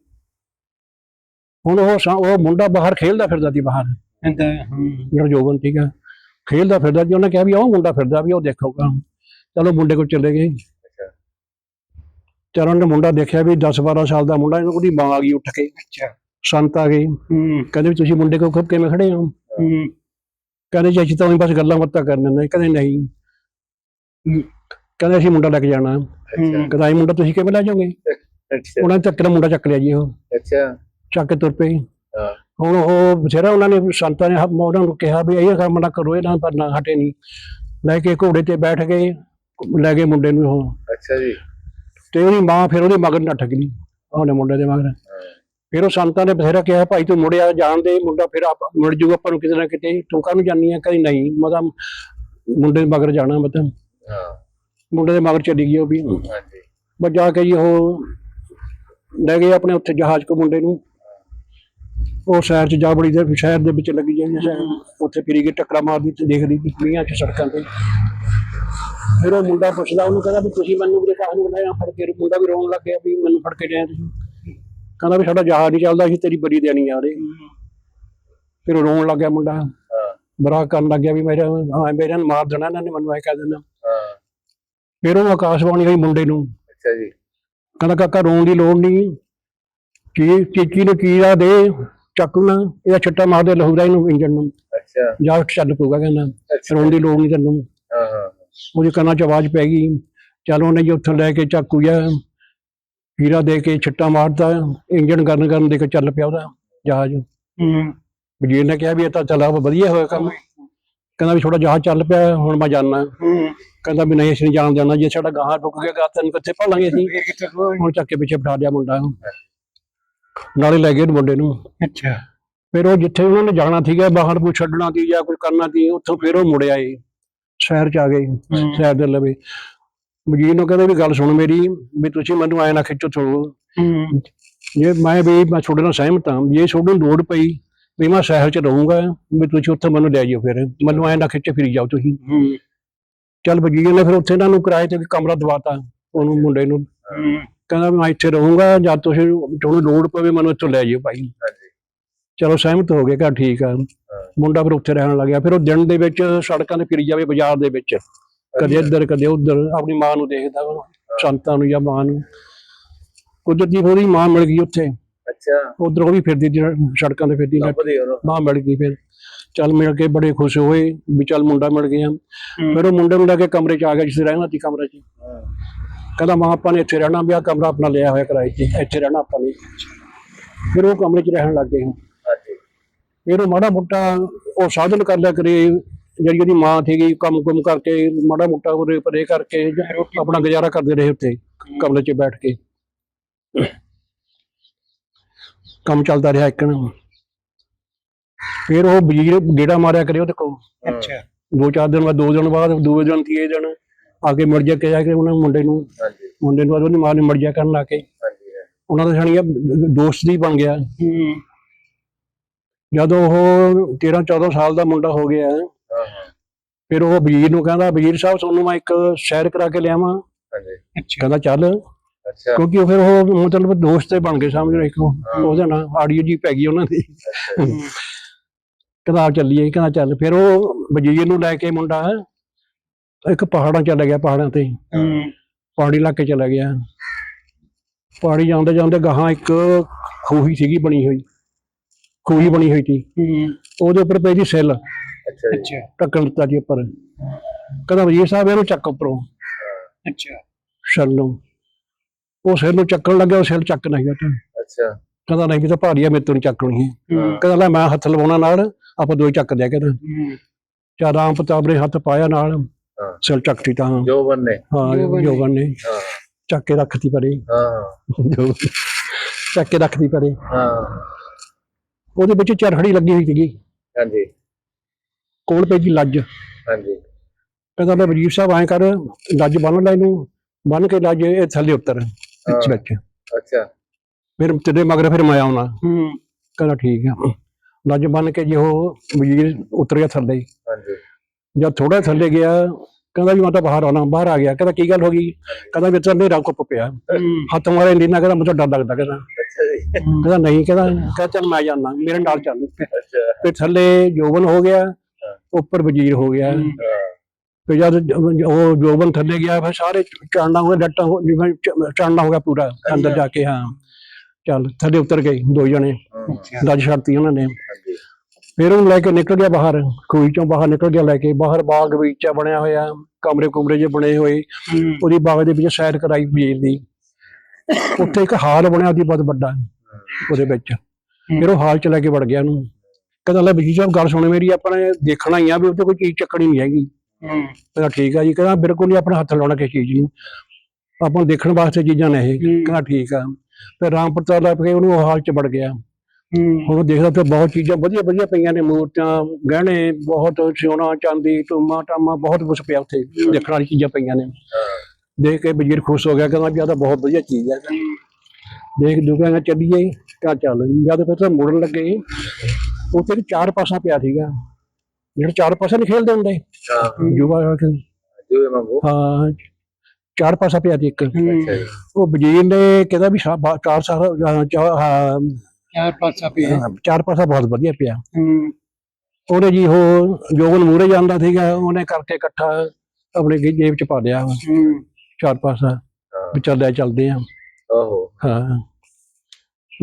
ਹੁਣ ਉਹ ਉਹ ਮੁੰਡਾ ਬਾਹਰ ਖੇਲਦਾ ਫਿਰਦਾ ਸੀ ਬਾਹਰ। ਇਹਦਾ ਹੂੰ। ਜਿਹੜਾ ਜੋਬਨ ਸੀਗਾ। ਖੇਲਦਾ ਫਿਰਦਾ ਸੀ ਉਹਨੇ ਕਿਹਾ ਵੀ ਉਹ ਮੁੰਡਾ ਫਿਰਦਾ ਵੀ ਉਹ ਦੇਖੋਗਾ ਚਲੋ ਮੁੰਡੇ ਕੋਲ ਚਲੇ ਗਏ। ਅੱਛਾ। ਚਰਨ ਨੇ ਮੁੰਡਾ ਦੇਖਿਆ ਵੀ 10 12 ਸਾਲ ਦਾ ਮੁੰਡਾ ਇਹਨੂੰ ਉਹਦੀ ਮਾਂ ਆ ਗਈ ਉੱਠ ਕੇ। ਅੱਛਾ। ਸੰਤ ਆ ਹੂੰ। ਕਹਿੰਦੇ ਵੀ ਤੁਸੀਂ ਮੁੰਡੇ ਕੋਲ ਖੁਦ ਕਿਵੇਂ ਖੜੇ ਹੋ? ਕਹਿੰਦੇ ਜੀ ਅਸੀਂ ਤਾਂ ਉਹੀ ਬਸ ਗੱਲਾਂ ਬਾਤਾਂ ਕਰਨੇ ਨੇ ਕਹਿੰਦੇ ਨਹੀਂ। ਕਹਿੰਦੇ ਅਸੀਂ ਮੁੰਡਾ ਲੈ ਕੇ ਜਾਣਾ। ਕਹਿੰਦਾ ਇਹ ਮੁੰਡਾ ਤੁਸੀਂ ਕਿਵੇਂ ਲੈ ਜਾਓਗੇ? ਅੱਛਾ। ਉਹਨਾਂ ਨੇ ਚੱਕ ਕੇ ਮੁੰਡਾ ਚੱਕ ਲਿਆ ਜੀ ਉਹ। ਅੱਛਾ। ਚੱਕ ਕੇ ਤੁਰ ਪਏ। ਹੁਣ ਉਹ ਬਥੇਰਾ ਉਹਨਾਂ ਨੇ ਸੰਤਾਂ ਨੇ ਹ- ਉਹਨਾਂ ਨੂੰ ਕਿਹਾ ਵੀ ਇਹ ਕੰਮ ਨਾ ਕਰੋ ਇਹਨਾਂ ਪਰ ਨਾ ਹਟੇ ਨਹੀਂ। ਲੈ ਕੇ ਘੋੜੇ ਤੇ ਬੈਠ ਗਏ ਲੈ ਗਏ ਮੁੰਡੇ ਨੂੰ ਉਹ। ਅੱਛਾ ਜੀ। ਤੇ ਉਹਦੀ ਮਾਂ ਫਿਰ ਉਹਦੇ ਮਗਰ ਨੱਠ ਗਈ ਉਹਨੇ ਮੁੰਡੇ ਦੇ ਮਗਰ। ਫਿਰ ਉਹ ਸੰਤਾਂ ਨੇ ਬਥੇਰਾ ਕਿਹਾ ਭਾਈ ਤੂੰ ਮੁੜਿਆ ਜਾਣ ਦੇ ਮੁੰਡਾ ਫਿਰ ਆਪ ਮੁੜ ਜੂਗਾ ਆਪਾਂ ਨੂੰ ਕਿਤੇ ਨਾ ਕਿਤੇ ਤੂੰ ਕਾਹਨੂੰ ਜਾਨੀ ਆ ਕਦੀ ਨਹੀਂ। ਮਤਲਬ ਮੁੰਡੇ ਦੇ ਮਗਰ ਜਾਣਾ ਮਤਲਬ। ਹਾਂ। ਮੁੰਡੇ ਦੇ ਮਗਰ ਚਲੀ ਗਈ ਉਹ ਵੀ। ਹਾਂਜੀ। ਬਸ ਜਾ ਕੇ ਜੀ ਉਹ ਲੈ ਗਏ ਆਪਣੇ ਉੱਥੇ ਜਹਾਜ਼ ਕੋ ਮੁੰਡੇ ਨੂੰ। ਉਹ ਸ਼ਹਿਰ ਚ ਜਾ ਬੜੀ ਦੇਰ ਸ਼ਹਿਰ ਦੇ ਵਿੱਚ ਲੱਗੀ ਜਾਂਦੀ ਸ਼ਹਿਰ ਉੱਥੇ ਫਿਰੀ ਗਈ ਟੱਕਰਾ ਮਾਰਦੀ ਤੇ ਦੇਖਦੀ ਸੀ ਕੁੜੀਆਂ ਚ ਸੜਕਾਂ ਤੇ। ਫਿਰ ਉਹ ਮੁੰਡਾ ਪੁੱਛਦਾ ਉਹਨੂੰ ਕਹਿੰਦਾ ਵੀ ਤੁਸੀਂ ਮੈਨੂੰ ਵੀ ਕਾਹ ਨੂੰ ਬਣਾਇਆ ਫੜ ਕੇ? ਮੁੰਡਾ ਵੀ ਰੋਣ ਲੱਗ ਗਿਆ ਵੀ ਮੈਨੂੰ ਫੜ ਕੇ ਲਿਆ ਤੁਸੀਂ। ਕਹਿੰਦਾ ਵੀ ਸਾਡਾ ਜਹਾਜ਼ ਨਹੀਂ ਚੱਲਦਾ ਸੀ ਤੇਰੀ ਬਰੀ ਦੇਣੀ ਆ ਰਹੀ ਫਿਰ ਉਹ ਰੋਣ ਲੱਗ ਗਿਆ ਮੁੰਡਾ। ਬਰਾ ਕਰਨ ਲੱਗ ਗਿਆ ਵੀ ਮੇਰੇ ਹਾਂ ਮੇਰੇ ਮਾਰ ਦੇਣਾ ਇਹਨਾਂ ਨੇ ਮੈਨੂੰ ਐ ਕਹਿ ਦੇਣਾ। ਫਿਰ ਉਹ ਆਕਾਸ਼ਬਾਣੀ ਆਈ ਮੁੰਡੇ ਨੂੰ। ਅੱਛਾ ਜੀ। ਕਹਿੰਦਾ ਕਾਕਾ ਰੋਣ ਦੀ ਲੋੜ ਨਹੀਂ। ਕੀ ਚੀਚੀ ਨੂੰ ਕੀੜਾ ਦੇ? ਚੱਕੂ ਨਾ ਇਹਦਾ ਛੱਟਾ ਮਾਰ ਦੇ ਲਹੂ ਦਾ ਇਹਨੂੰ ਇੰਜਣ ਨੂੰ। ਅੱਛਾ। ਜਾ ਚੱਲ ਪਊਗਾ ਕਹਿੰਦਾ ਰੋਣ ਦੀ ਲੋੜ ਨਹੀਂ ਤੈਨੂੰ। ਹਾਂ ਹਾਂ ਉਹਦੇ ਕੰਨਾਂ 'ਚ ਆਵਾਜ਼ ਪੈ ਗਈ। ਚਲ ਉਹਨੇ ਜੀ ਉੱਥੋਂ ਲੈ ਕੇ ਚਾਕੂ ਜਾਂ ਹੀਰਾ ਦੇ ਕੇ ਛੱਟਾ ਮਾਰਦਾ ਇੰਜਣ ਗਰਨ ਕਰਨ ਦੇ ਕੇ ਚੱਲ ਪਿਆ ਉਹਦਾ ਜਹਾਜ਼। ਹੂੰ। ਵਜ਼ੀਰ ਨੇ ਕਿਹਾ ਵੀ ਇਹ ਤਾਂ ਚੱਲਾ ਵਧੀਆ ਹੋਇਆ ਕੰਮ। ਕਹਿੰਦਾ ਵੀ ਥੋੜਾ ਜਹਾਜ਼ ਚੱਲ ਪਿਆ ਹੁਣ ਮੈਂ ਜਾਣਾ ਹੂੰ। ਕਹਿੰਦਾ ਵੀ ਨਹੀਂ ਅਸੀਂ ਨਹੀਂ ਜਾਣ ਦੇਣਾ। ਜੇ ਸਾਡਾ ਗਾਹਾਂ ਰੁਕ ਗਿਆ ਗਾ ਤੈਨੂੰ ਕਿੱਥੇ ਭਾਲਾਂਗੇ ਅਸੀਂ? ਹੁਣ ਚੱਕ ਕੇ ਪਿੱਛੇ ਬਿਠਾ ਲਿਆ ਮੁੰਡਾ। ਨੂੰ ਨਾਲੇ ਲੈ ਗਏ ਮੁੰਡੇ ਨੂੰ। ਅੱਛਾ। ਫਿਰ ਉਹ ਜਿੱਥੇ ਉਹਨਾਂ ਨੇ ਜਾਣਾ ਸੀਗਾ ਬਾਹਰ ਕੋਈ ਛੱਡਣਾ ਸੀ ਜਾਂ ਕੋਈ ਕਰਨਾ ਸੀ ਉੱਥੋਂ ਫਿਰ ਉਹ ਮੁੜ ਆਏ। ਸ਼ਹਿਰ ਚ ਆ ਗਏ ਸ਼ਹਿਰ ਦੇ ਲਵੇ ਵਜ਼ੀਰ ਨੂੰ ਕਹਿੰਦੇ ਵੀ ਗੱਲ ਸੁਣ ਮੇਰੀ ਵੀ ਤੁਸੀਂ ਮੈਨੂੰ ਐ ਨਾ ਖਿੱਚੋ ਥੋੜੋ ਜੇ ਮੈਂ ਵੀ ਮੈਂ ਤੁਹਾਡੇ ਨਾਲ ਸਹਿਮਤ ਹਾਂ ਜੇ ਤੁਹਾਨੂੰ ਲੋੜ ਪਈ ਵੀ ਮੈਂ ਸ਼ਹਿਰ ਚ ਰਹੂੰਗਾ ਵੀ ਤੁਸੀਂ ਉੱਥੇ ਮੈਨੂੰ ਲੈ ਜਾਓ ਫਿਰ। ਮੈਨੂੰ ਐ ਨਾ ਖਿੱਚੇ ਫਿਰੀ ਜਾਓ ਤੁਸੀਂ। ਚੱਲ ਵਜ਼ੀਰ ਨੇ ਫਿਰ ਉੱਥੇ ਇਹਨਾਂ ਨੂੰ ਕਿਰਾਏ ਤੇ ਕਮਰਾ ਦਵਾਤਾ ਉਹਨੂੰ ਮੁੰਡੇ ਨੂੰ। ਕਹਿੰਦਾ ਮੈਂ ਇੱਥੇ ਰਹੂੰਗਾ ਜਦ ਤੁਸੀਂ ਤੁਹਾਨੂੰ ਲੋੜ ਪਵੇ ਮੈਨੂੰ ਇੱਥੋਂ ਲੈ ਜਾਓ ਭਾਈ। ਚਲੋ ਸਹਿਮਤ ਹੋ ਗਏ ਕਿ ਠੀਕ ਆ। ਮੁੰਡਾ ਫਿਰ ਉੱਥੇ ਰਹਿਣ ਲੱਗਿਆ। ਫਿਰ ਉਹ ਦਿਨ ਦੇ ਵਿੱਚ ਸੜਕਾਂ ਤੇ ਫਿਰੀ ਜਾਵੇ ਬਾਜ਼ਾਰ ਦੇ ਵਿੱਚ। ਕਦੇ ਇੱਧਰ ਕਦੇ ਉੱਧਰ ਆਪਣੀ ਮਾਂ ਨੂੰ ਦੇਖਦਾ ਉਹ ਸੰਤਾਂ ਨੂੰ ਜਾਂ ਮਾਂ ਨੂੰ। ਕੁਦਰਤੀ ਉਹਦੀ ਮਾਂ ਮਿਲ ਗਈ ਉੱਥੇ। ਅੱਛਾ। ਉਧਰ ਉਹ ਵੀ ਫਿਰਦੀ ਸੜਕਾਂ ਤੇ ਫਿਰਦੀ ਮਾਂ ਮਿਲ ਗਈ ਫਿਰ। ਚੱਲ ਮਿਲ ਕੇ ਬੜੇ ਖੁਸ਼ ਹੋਏ ਵੀ ਚੱਲ ਮੁੰਡਾ ਮਿਲ ਗਿਆ। ਫਿਰ ਉਹ ਮੁੰਡੇ ਨੂੰ ਲੈ ਕੇ ਕਮਰੇ 'ਚ ਆ ਗਿਆ ਜਿਸ ਰਹਿਣਾ ਸੀ ਕਮਰੇ 'ਚ। ਕਹਿੰਦਾ ਮਾਂ ਆਪਾਂ ਨੇ ਇੱਥੇ ਰਹਿਣਾ ਵੀ ਆਹ ਕਮਰਾ ਆਪਣਾ ਲਿਆ ਹੋਇਆ ਕਿਰਾਏ 'ਤੇ। ਇੱਥੇ ਰਹਿਣਾ ਆਪਾਂ ਨੇ। ਫਿਰ ਉਹ ਕਮਰੇ 'ਚ ਰਹਿਣ ਲੱਗ ਗਏ ਹਾਂਜੀ। ਫਿਰ ਉਹ ਮਾੜਾ ਮੋਟਾ ਉਹ ਸਾਧਨ ਕਰ ਲਿਆ ਕਰੇ ਜਿਹੜੀ ਉਹਦੀ ਮਾਂ ਸੀਗੀ ਕੰਮ ਕੁਮ ਕਰਕੇ ਮਾੜਾ ਮੋਟਾ ਉਰੇ ਪਰੇ ਕਰਕੇ ਆਪਣਾ ਗੁਜ਼ਾਰਾ ਕਰਦੇ ਰਹੇ ਉੱਤੇ ਕਮਰੇ 'ਚ ਬੈਠ ਕੇ। ਕੰਮ ਚੱਲਦਾ ਰਿਹਾ ਇੱਕ ਨਾ। ਫਿਰ ਉਹ ਵਜ਼ੀਰ ਗੇੜਾ ਮਾਰਿਆ ਕਰੇ ਉਹਦੇ ਕੋਲ। ਅੱਛਾ। ਦੋ ਚਾਰ ਦਿਨ ਬਾਅਦ ਦੋ ਦਿਨ ਬਾਅਦ ਦੂਏ ਦਿਨ ਤੀਏ ਦਿਨ। ਆ ਕੇ ਮਿਲ ਜਾ ਕੇ ਜਾ ਕੇ ਉਹਨਾਂ ਮੁੰਡੇ ਨੂੰ ਹਾਂਜੀ। ਮੁੰਡੇ ਨੂੰ ਉਹਦੀ ਮਾਂ ਨੇ ਮਿਲ ਜਾ ਕਰਨ ਲਾ ਕੇ। ਹਾਂਜੀ। ਉਹਨਾਂ ਦਾ ਜਾਣੀ ਦੋਸਤ ਹੀ ਬਣ ਗਿਆ। ਹੂੰ। ਜਦੋਂ ਉਹ 13 14 ਸਾਲ ਦਾ ਮੁੰਡਾ ਹੋ ਗਿਆ ਹਾਂ ਹਾਂ। ਫਿਰ ਉਹ ਵਜ਼ੀਰ ਨੂੰ ਕਹਿੰਦਾ ਵਜ਼ੀਰ ਸਾਹਿਬ ਤੁਹਾਨੂੰ ਮੈਂ ਇੱਕ ਸੈਰ ਕਰਾ ਕੇ ਲਿਆਵਾਂ। ਹਾਂਜੀ। ਕਹਿੰਦਾ ਚੱਲ। ਅੱਛਾ। ਕਿਉਂਕਿ ਉਹ ਫਿਰ ਉਹ ਮਤਲਬ ਦੋਸਤ ਹੀ ਬਣ ਗਏ ਸਮਝ ਲਓ ਇੱਕ। ਉਹਦੇ ਨਾਲ ਆੜੀਓ ਜੀ ਪੈ ਗਈ ਉਹਨਾਂ ਦੀ। ਕਹਿੰਦਾ ਆ ਚੱਲੀਏ। ਕਹਿੰਦਾ ਚੱਲ। ਫਿਰ ਉਹ ਵਜ਼ੀਰ ਨੂੰ ਲੈ ਕੇ ਮੁੰਡਾ ਇੱਕ ਪਹਾੜਾਂ ਚਲਾ ਗਿਆ ਪਹਾੜਾਂ ਤੇ ਹੂੰ। ਪਹਾੜੀ ਇਲਾਕੇ ਚਲਾ ਗਿਆ। ਪਹਾੜੀ ਜਾਂਦੇ ਜਾਂਦੇ ਗਾਹਾਂ ਇੱਕ ਖੂਹੀ ਸੀਗੀ ਬਣੀ ਹੋਈ। ਖੂਹੀ ਬਣੀ ਹੋਈ ਸੀ। ਹੂੰ। ਉਹਦੇ ਉੱਪਰ ਪਈ ਸੀ ਸੈੱਲ। ਅੱਛਾ ਜੀ। ਅੱਛਾ। ਢੱਕਣ ਦਿੱਤਾ ਜੀ ਉੱਪਰ। ਕਹਿੰਦਾ ਵਜ਼ੀਰ ਸਾਹਿਬ ਇਹਨੂੰ ਚੱਕ ਉੱਪਰੋਂ। ਅੱਛਾ। ਸੈੱਲ ਨੂੰ। ਉਹ ਸੈੱਲ ਨੂੰ ਚੱਕਣ ਲੱਗਿਆ ਉਹ ਸੈੱਲ ਚੱਕ ਨਹੀਂ ਗਿਆ ਅੱਛਾ। ਕਹਿੰਦਾ ਨਹੀਂ ਵੀ ਤਾਂ ਭਾਰੀ ਆ ਮੇਰੇ ਤੋਂ ਨਹੀਂ ਚੱਕਣੀ ਹੈ। ਕਹਿੰਦਾ ਲੈ ਮੈਂ ਹੱਥ ਲਵਾਉਣਾ ਨਾਲ ਆਪਾਂ ਦੋਈ ਚੱਕ ਦਿਆ ਕਹਿੰਦਾ ਹੂੰ। ਚਾਰ ਆਮ ਪ੍ਰਤਾਪ ਨੇ ਹੱਥ ਪਾਇਆ ਨਾਲ। ਸੈੱਲ ਚੱਕਤੀ ਤਾਂ। ਜੋ ਬੰਨੇ ਹਾਂ ਜੋਬਨ ਨੇ। ਨੇ। ਹਾਂ। ਚੱਕ ਕੇ ਰੱਖਤੀ ਪਰੇ। ਹਾਂ। ਜੋ- ਚੱਕ ਕੇ ਰੱਖਤੀ ਪਰੇ। ਹਾਂ। ਉਹਦੇ ਵਿੱਚ ਚਰਖੜੀ ਲੱਗੀ ਹੋਈ ਸੀਗੀ। ਹਾਂਜੀ। ਕੋਲ ਪਈ ਜੀ ਲੱਜ। ਹਾਂਜੀ। ਕਹਿੰਦਾ ਲੈ ਵਜ਼ੀਰ ਸਾਹਿਬ ਐਂ ਕਰ ਲੱਜ ਬੰਨ ਲੈ ਇਹਨੂੰ। ਬੰਨ ਕੇ ਲੱਜ ਇਹ ਥੱਲੇ ਉੱਤਰ ਹਾਂ, ਵਿੱਚ। ਅੱਛਾ। ਫਿਰ ਤੇਰੇ ਮਗਰ ਫਿਰ ਮੈਂ ਆਉਣਾ। ਹੂੰ। ਕਹਿੰਦਾ ਠੀਕ ਆ। ਲੱਜ ਬੰਨ ਕੇ ਜੇ ਉਹ ਵਜ਼ੀਰ ਉਤਰ ਗਿਆ ਥੱਲੇ। ਜਦ ਥੋੜਾ ਥੱਲੇ ਗਿਆ ਕਹਿੰਦਾ ਵੀ ਮੈਂ ਤਾਂ ਬਾਹਰ ਆਉਣਾ ਬਾਹਰ ਆ ਗਿਆ। ਕਹਿੰਦਾ ਕੀ ਗੱਲ ਹੋ ਗਈ? ਕਹਿੰਦਾ ਵੀ ਤਾਂ ਹਨੇਰਾ ਕੁੱਪ ਪਿਆ। ਹੱਥ ਮਾਰੇ ਨੀਨਾ ਕਹਿੰਦਾ ਮੈਨੂੰ ਤਾਂ ਡਰ ਲੱਗਦਾ ਕਹਿੰਦਾ। ਕਹਿੰਦਾ ਨਹੀਂ ਕਹਿੰਦਾ ਕਹਿੰਦਾ ਚੱਲ ਮੈਂ ਜਾਣਾ ਮੇਰੇ ਨਾਲ ਚੱਲ। ਫਿਰ ਥੱਲੇ ਜੋਬਨ ਹੋ ਗਿਆ ਉੱਪਰ ਵਜ਼ੀਰ ਹੋ ਗਿਆ। ਤੇ ਜਦ ਉਹ ਜੋਬਨ ਥੱਲੇ ਗਿਆ ਫਿਰ ਸਾਰੇ ਚੜਨਾ ਹੋ ਗਿਆ ਡੱਟਾ ਹੋ ਜਿਵੇਂ ਚੜਨਾ ਹੋ ਗਿਆ ਪੂਰਾ ਅੰਦਰ ਜਾ ਕੇ ਹਾਂ। ਚੱਲ ਥੱਲੇ ਉਤਰ ਗਏ ਦੋ ਜਣੇ। ਲੱਜ ਛੱਡਤੀ ਉਹਨਾਂ ਨੇ। ਫਿਰ ਉਹਨੂੰ ਲੈ ਕੇ ਨਿਕਲ ਗਿਆ ਬਾਹਰ ਖੂਹੀ ਚੋਂ ਬਾਹਰ ਨਿਕਲ ਗਿਆ ਲੈ ਕੇ ਬਾਹਰ ਬਾਗ ਬਗੀਚਾ ਬਣਿਆ ਹੋਇਆ ਕਮਰੇ ਕੁਮਰੇ ਜੇ ਬਣੇ ਹੋਏ ਉਹਦੀ ਬਾਗ ਦੇ ਵਿੱਚ ਸੈਰ ਕਰਾਈ ਵੀਰ ਦੀ। ਉੱਥੇ ਇੱਕ ਹਾਲ ਬਣਿਆ ਉਹਦੀ ਬਹੁਤ ਵੱਡਾ ਉਹਦੇ ਵਿੱਚ। ਫਿਰ ਉਹ ਹਾਲ ਚ ਲੈ ਕੇ ਵੜ ਗਿਆ ਉਹਨੂੰ। ਕਹਿੰਦਾ ਲੈ ਬਜੀ ਸਾਹਿਬ ਗੱਲ ਸੁਣ ਮੇਰੀ ਆਪਾਂ ਨੇ ਦੇਖਣਾ ਹੀ ਆ ਵੀ ਉੱਥੇ ਕੋਈ ਚੀਜ਼ ਚੱਕਣੀ ਨਹੀਂ ਹੈਗੀ। ਹੂੰ। ਕਹਿੰਦਾ ਠੀਕ ਆ ਜੀ ਕਹਿੰਦਾ ਬਿਲਕੁਲ ਨਹੀਂ ਆਪਣਾ ਹੱਥ ਲਾਉਣਾ ਕਿਸੇ ਚੀਜ਼ ਨੂੰ। ਆਪਾਂ ਦੇਖਣ ਵਾਸਤੇ ਚੀਜ਼ਾਂ ਨੇ ਇਹ। ਕਹਿੰਦਾ ਠੀਕ ਆ। ਫਿਰ ਰਾਮ ਪ੍ਰਤਾਪ ਲੱਗ ਕੇ ਉਹਨੂੰ ਉਹ ਹਾਲ ਚ ਵੜ ਗਿਆ। ਉਹ ਦੇਖਦਾ ਤੇ ਬਹੁਤ ਚੀਜ਼ਾਂ ਵਧੀਆ ਵਧੀਆ ਪਈਆਂ ਨੇ ਮੂਰਤੀਆਂ ਗਹਿਣੇ ਬਹੁਤ ਸੋਨਾ ਚਾਂਦੀ ਟੂਮਾ ਟਾਮਾ ਬਹੁਤ ਕੁਝ ਪਿਆ ਉੱਥੇ ਦੇਖਣ ਵਾਲੀ ਚੀਜ਼ਾਂ ਪਈਆਂ ਨੇ। ਦੇਖ ਕੇ ਵਜ਼ੀਰ ਖੁਸ਼ ਹੋ ਗਿਆ ਕਹਿੰਦਾ ਵੀ ਤਾਂ ਬਹੁਤ ਵਧੀਆ ਚੀਜ਼ ਹੈ। ਦੇਖ ਦੁਕਾਨਾਂ ਚੱਲੀਏ ਕਾ ਚੱਲ ਜਦ ਫਿਰ ਤਾਂ ਮੁੜਨ ਲੱਗੇ ਉੱਥੇ ਚਾਰ ਪਾਸਾ ਪਿਆ ਸੀਗਾ। ਜਿਹੜਾ ਚਾਰ ਪਾਸਾ ਨਹੀਂ ਖੇਲਦੇ ਹੁੰਦੇ। ਯੁਵਾ ਮੰਗੋ ਹਾਂ ਚਾਰ ਪਾਸਾ ਪਿਆ ਸੀ ਇੱਕ। ਉਹ ਵਜ਼ੀਰ ਨੇ ਕਹਿੰਦਾ ਵੀ ਚਾਰ ਹਾਂ, ਚਾਰ ਪਾਸਾ ਪਿਆ। ਚਾਰ ਪਾਸਾ ਬਹੁਤ ਵਧੀਆ ਪਿਆ। ਹੂੰ। ਉਹਨੇ ਜੀ ਉਹ ਜੋਗਨ ਮੂਰੇ ਜਾਂਦਾ ਸੀਗਾ ਉਹਨੇ ਕਰਕੇ ਇਕੱਠਾ ਆਪਣੇ ਗੇ- ਜੇਬ ਚ ਪਾ ਲਿਆ। ਹੂੰ। ਚਾਰ ਪਾਸਾ ਹਾਂ। ਵੀ ਚੱਲਦੇ ਆ। ਓਹੋ ਹਾਂ।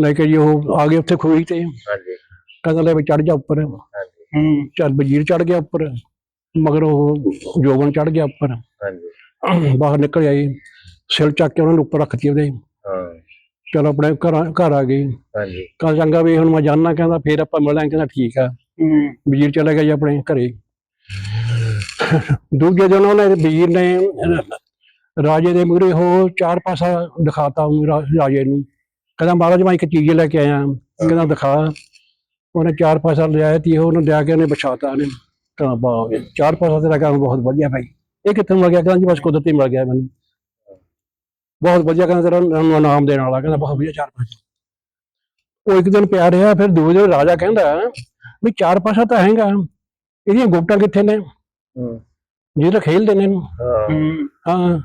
ਲੈ ਕੇ ਜੀ ਉਹ ਆ ਗਏ ਉੱਥੇ ਖੂਹੀ ਤੇ। ਹਾਂਜੀ। ਕਹਿੰਦਾ ਲੈ ਵੀ ਚੜ ਜਾ ਉੱਪਰ। ਹਾਂਜੀ। ਹੂੰ। ਚੱਲ ਵਜ਼ੀਰ ਚੜ ਗਿਆ ਉੱਪਰ ਮਗਰ ਉਹ ਜੋਗਨ ਚੜ ਗਿਆ ਉੱਪਰ। ਹਾਂਜੀ। ਬਾਹਰ ਨਿਕਲ ਆਈ ਸਿਰ ਚੱਕ ਕੇ ਉਹਨਾਂ ਨੂੰ ਉੱਪਰ ਰੱਖਤੀ ਉਹਦੇ। ਹਾਂ ਚਲ ਆਪਣੇ ਘਰ ਘਰ ਆ ਗਈ। ਹਾਂਜੀ। ਕੱਲ ਚੰਗਾ ਵੀ ਹੁਣ ਮੈਂ ਜਾਣਾ ਕਹਿੰਦਾ ਫੇਰ ਆਪਾਂ ਮਿਲਾਂਗੇ ਕਹਿੰਦਾ ਠੀਕ ਆ। ਹੂੰ। ਵਜ਼ੀਰ ਚਲਾ ਗਿਆ ਜੀ ਆਪਣੇ ਘਰੇ। ਦੂਜੇ ਦਿਨ ਉਹਨੇ ਵਜ਼ੀਰ ਨੇ ਰਾਜੇ ਦੇ ਮੂਹਰੇ ਉਹ ਚਾਰ ਪਾਸਾ ਦਿਖਾਤਾ ਉਹਨੂੰ ਰਾ- ਰਾਜੇ ਨੂੰ। ਕਹਿੰਦਾ ਮਹਾਰਾਜ ਮੈਂ ਇੱਕ ਚੀਜ਼ ਲੈ ਕੇ ਆਇਆ। ਕਹਿੰਦਾ ਦਿਖਾ। ਉਹਨੇ ਚਾਰ ਪਾਸਾ ਲਿਆਇਆ ਤੀ ਉਹਨੂੰ ਲਿਆ ਕੇ ਉਹਨੇ ਵਿਛਾਤਾ ਉਹਨੇ। ਕਹਿੰਦਾ ਵਾਹ ਚਾਰ ਪਾਸਾ ਤੇਰਾ ਕੰਮ ਬਹੁਤ ਵਧੀਆ ਭਾਈ। ਇਹ ਕਿੱਥੋਂ ਮਿਲ ਗਿਆ? ਕਹਿੰਦਾ ਜੀ ਬਸ ਕੁਦਰਤੀ ਮਿਲ ਗਿਆ ਮੈਨੂੰ। ਬਹੁਤ ਵਧੀਆ ਕਹਿੰਦਾ ਤੇਰਾ ਨ- ਨਾਮ ਦੇਣ ਵਾਲਾ ਕਹਿੰਦਾ ਬਹੁਤ ਵਧੀਆ ਚਾਰ ਪਾਸਾ ਉਹ ਇੱਕ ਦਿਨ ਪਿਆ ਰਿਹਾ ਫਿਰ ਦੂਜੇ ਦਿਨ ਰਾਜਾ ਕਹਿੰਦਾ ਵੀ ਚਾਰ ਪਾਸਾ ਤਾਂ ਹੈਗਾ ਇਹਦੀਆਂ ਗੋਟਾਂ ਕਿੱਥੇ ਨੇ? ਹੂੰ। ਜਿਹੜਾ ਖੇਲਦੇ ਨੇ। ਹਾਂ।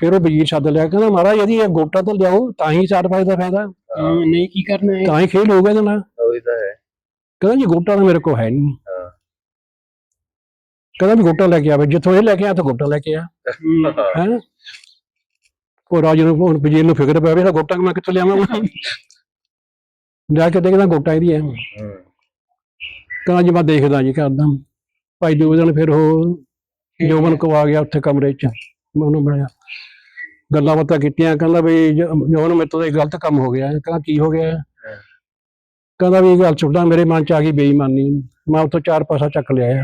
ਫਿਰ ਉਹ ਵਜ਼ੀਰ ਸੱਦ ਲਿਆ ਕਹਿੰਦਾ ਮਹਾਰਾਜ ਇਹਦੀਆਂ ਗੋਟਾਂ ਤਾਂ ਲਿਆਓ ਤਾਂ ਹੀ ਚਾਰ ਪਾਸੇ ਦਾ ਫਾਇਦਾ। ਨਹੀਂ ਕੀ ਕਰਨਾ ਹੈ ਤਾਂ ਹੀ ਖੇਲ ਹੋਊਗਾ ਇਹਦੇ ਨਾਲ। ਉਹੀ ਤਾਂ ਹੈ। ਕਹਿੰਦਾ ਜੀ ਗੋਟਾਂ ਤਾਂ ਮੇਰੇ ਕੋਲ ਹੈ ਨਹੀਂ। ਹਾਂ। ਕਹਿੰਦਾ ਵੀ ਗੋਟਾਂ ਲੈ ਕੇ ਆਵੇ ਜਿੱਥੋਂ ਇਹ ਲੈ ਕੇ ਆ ਤਾਂ ਗੋਟਾਂ ਲੈ ਕੇ ਆ। ਹੂੰ? ਉਹ ਰਾਜੇ ਨੂੰ ਹੁਣ ਵਜ਼ੀਰ ਨੂੰ ਫਿਕਰ ਪਿਆ ਵੀ ਇਹਦਾ ਗੋਟਾਂ ਮੈਂ ਕਿੱਥੋਂ ਲਿਆਵਾਂ? ਜਾ ਕੇ ਦੇਖਦਾ ਗੋਟਾ ਇਹਦੀ ਹੈ। ਕਹਿੰਦਾ ਜੀ ਮੈਂ ਦੇਖਦਾ ਜੀ ਕਰਦਾ। ਭਾਈ ਦੂਜੇ ਦਿਨ ਫਿਰ ਉਹ ਜੋਬਨ ਕੋ ਆ ਗਿਆ ਉੱਥੇ ਕਮਰੇ 'ਚ। ਮੈਂ ਉਹਨੂੰ ਬਣਾਇਆ ਗੱਲਾਂ ਬਾਤਾਂ ਕੀਤੀਆਂ। ਕਹਿੰਦਾ ਵੀ ਜੋਬਨ ਮੇਰੇ ਤੋਂ ਇਹ ਗਲਤ ਕੰਮ ਹੋ ਗਿਆ। ਕਹਿੰਦਾ ਕੀ ਹੋ ਗਿਆ? ਕਹਿੰਦਾ ਵੀ ਇਹ ਗੱਲ ਛੁੱਟਾ ਮੇਰੇ ਮਨ 'ਚ ਆ ਗਈ ਬੇਈਮਾਨੀ। ਮੈਂ ਉੱਥੋਂ ਚਾਰ ਪੈਸਾ ਚੱਕ ਲਿਆ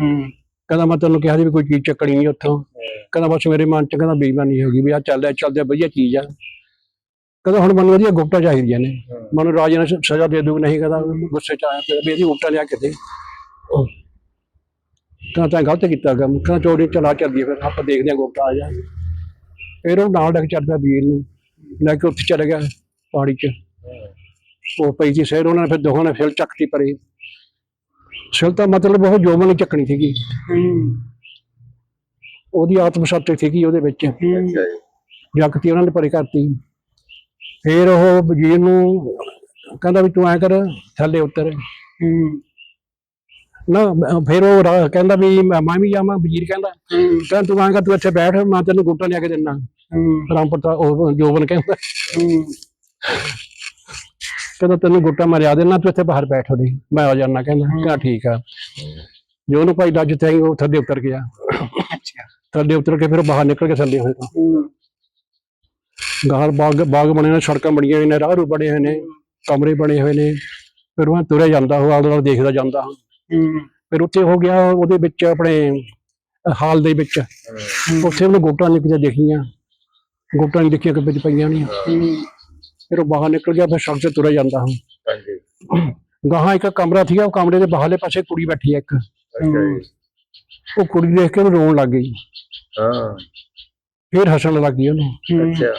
ਹੂੰ। ਕਹਿੰਦਾ ਮੈਂ ਤੈਨੂੰ ਕਿਹਾ ਸੀ ਵੀ ਕੋਈ ਚੀਜ਼ ਚੱਕਣੀ ਨਹੀਂ ਉੱਥੋਂ। ਕਹਿੰਦਾ ਬਸ ਮੇਰੇ ਮਨ 'ਚ ਕਹਿੰਦਾ ਬੇਈਮਾਨੀ ਹੋ ਗਈ ਵੀ ਆ ਚੱਲਦਾ ਚੱਲਦਾ ਵਧੀਆ ਚੀਜ਼ ਆ। ਕਹਿੰਦਾ ਹੁਣ ਮੈਨੂੰ ਵਧੀਆ ਗੁਪਤਾ ਚਾਹੀਦੀਆਂ ਨੇ। ਮੈਨੂੰ ਰਾਜ ਨੇ ਸਜ਼ਾ ਦੇ ਦੂ ਨਹੀਂ ਕਹਿੰਦਾ ਗੁੱਸੇ 'ਚ ਆਇਆ ਫਿਰ ਵੀ ਇਹਦੀ ਗੁਪਤਾ ਲਿਆ ਕੇ ਦੇ। ਕਹਿੰਦਾ ਤਾਂ ਗਲਤ ਕੀਤਾ ਕੰਮ। ਕਹਿੰਦਾ ਚੋਰੀ ਚਲਾ ਚੱਲਦੀ ਫਿਰ ਆਪਾਂ ਦੇਖਦੇ ਹਾਂ ਗੁਪਤਾ ਆ ਜਾ ਫਿਰ ਉਹ ਨਾਲ ਡੱਕ ਪਿਆ ਵੀਰ ਨੂੰ। ਲੈ ਕੇ ਉੱਥੇ ਚਲੇ ਗਿਆ ਪਹਾੜੀ 'ਚ। ਉਹ ਪਈ ਸੀ ਸਿਰ ਉਹਨਾਂ ਨੇ ਫਿਰ ਦੋਹਾਂ ਨੇ ਫਿਰ ਚੱਕਤੀ ਪਰੇ। ਸਿਰ ਤਾਂ ਮਤਲਬ ਉਹ ਜੋਮਨ ਨਹੀਂ ਚੱਕਣੀ ਸੀਗੀ। ਹੂੰ। ਉਹਦੀ ਆਤਮ ਸੱਤ ਸੀਗੀ ਉਹਦੇ ਵਿੱਚ। ਅੱਛਾ ਜੀ। ਜਗਤੀ ਉਹਨਾਂ ਨੇ ਪਰੇ ਕਰਤੀ ਫਿਰ ਉਹ ਵਜ਼ੀਰ ਨੂੰ ਕਹਿੰਦਾ ਵੀ ਤੂੰ ਐ ਕਰ ਥੱਲੇ ਉਤਰ। ਹੂੰ। ਨਾ ਫਿਰ ਉਹ ਕਹਿੰਦਾ ਵੀ ਮੈਂ ਵੀ ਜਾਵਾਂ ਵਜ਼ੀਰ ਕਹਿੰਦਾ। ਕਹਿੰਦਾ ਤੂੰ ਐਂ ਕਰ ਤੂੰ ਇੱਥੇ ਬੈਠ ਮੈਂ ਤੈਨੂੰ ਗੁੱਟਾ ਲਿਆ ਕੇ ਦਿੰਦਾ। ਰਾਮਪੁਰ ਦਾ ਉਹ ਜੋਬਨ ਕਹਿੰਦਾ। ਹੂੰ। ਕਹਿੰਦਾ ਤੈਨੂੰ ਗੁੱਟਾ ਮੈਂ ਲਿਆ ਦੇਣਾ ਤੂੰ ਇੱਥੇ ਬਾਹਰ ਬੈਠ ਹੋੜੀ ਮੈਂ ਆ ਜਾਣਾ ਕਹਿੰਦਾ ਕਹਿੰਦਾ ਠੀਕ ਆ। ਜੋ ਉਹਨੂੰ ਭਾਈ ਲੱਜ ਤੇ ਉਹ ਥੱਲੇ ਉਤਰ ਗਿਆ। ਅੱਛਾ। ਥੱਲੇ ਉਤਰ ਕੇ ਫਿਰ ਬਾਹਰ ਨਿਕਲ ਕੇ ਥੱਲੇ ਹੋਇਆ। ਹੂੰ। ਗਾਲ ਬਾਗ ਬਾਗ ਬਣੇ ਨੇ ਸੜਕਾਂ ਬਣੀਆਂ ਹੋਈਆਂ ਨੇ ਰਾਹ ਰੂ ਬਣੇ ਹੋਏ ਨੇ ਕਮਰੇ ਬਣੇ ਹੋਏ ਨੇ। ਫਿਰ ਉਹ ਤੁਰਿਆ ਜਾਂਦਾ ਉਹ ਆਲੇ ਦੁਆਲੇ ਦੇਖਦਾ ਜਾਂਦਾ। ਹੂੰ। ਫਿਰ ਉੱਥੇ ਹੋ ਗਿਆ ਉਹਦੇ ਵਿੱਚ ਆਪਣੇ ਹਾਲ ਦੇ ਵਿੱਚ। ਉੱਥੇ ਉਹਨੇ ਗੋਟਾਂ ਨਿਕਲ ਦੇਖੀਆਂ। ਗੋਟਾਂ ਨਹੀਂ ਦੇਖੀਆਂ ਕਿ ਵਿੱਚ ਪਈਆਂ ਨਹੀਂ ਹੂੰ। ਫਿਰ ਉਹ ਬਾਹਰ ਨਿਕਲ ਗਿਆ ਫਿਰ ਸੜਕ ਤੇ ਤੁਰਿਆ ਜਾਂਦਾ ਹੁਣ। ਹਾਂਜੀ। ਗਾਹਾਂ ਇੱਕ ਕਮਰਾ ਸੀਗਾ ਉਹ ਕਮਰੇ ਦੇ ਬਾਹਰਲੇ ਪਾਸੇ ਕੁੜੀ ਬੈਠੀ ਹੈ ਇੱਕ। ਅੱਛਾ ਜੀ। ਉਹ ਕੁੜੀ ਦੇਖ ਕੇ ਉਹ ਰੋਣ ਲੱਗ ਗਈ। ਹਾਂ। ਫਿਰ ਹੱਸਣ ਲੱਗ ਗਈ ਉਹਨੂੰ। ਹੂੰ ਅੱਛਾ।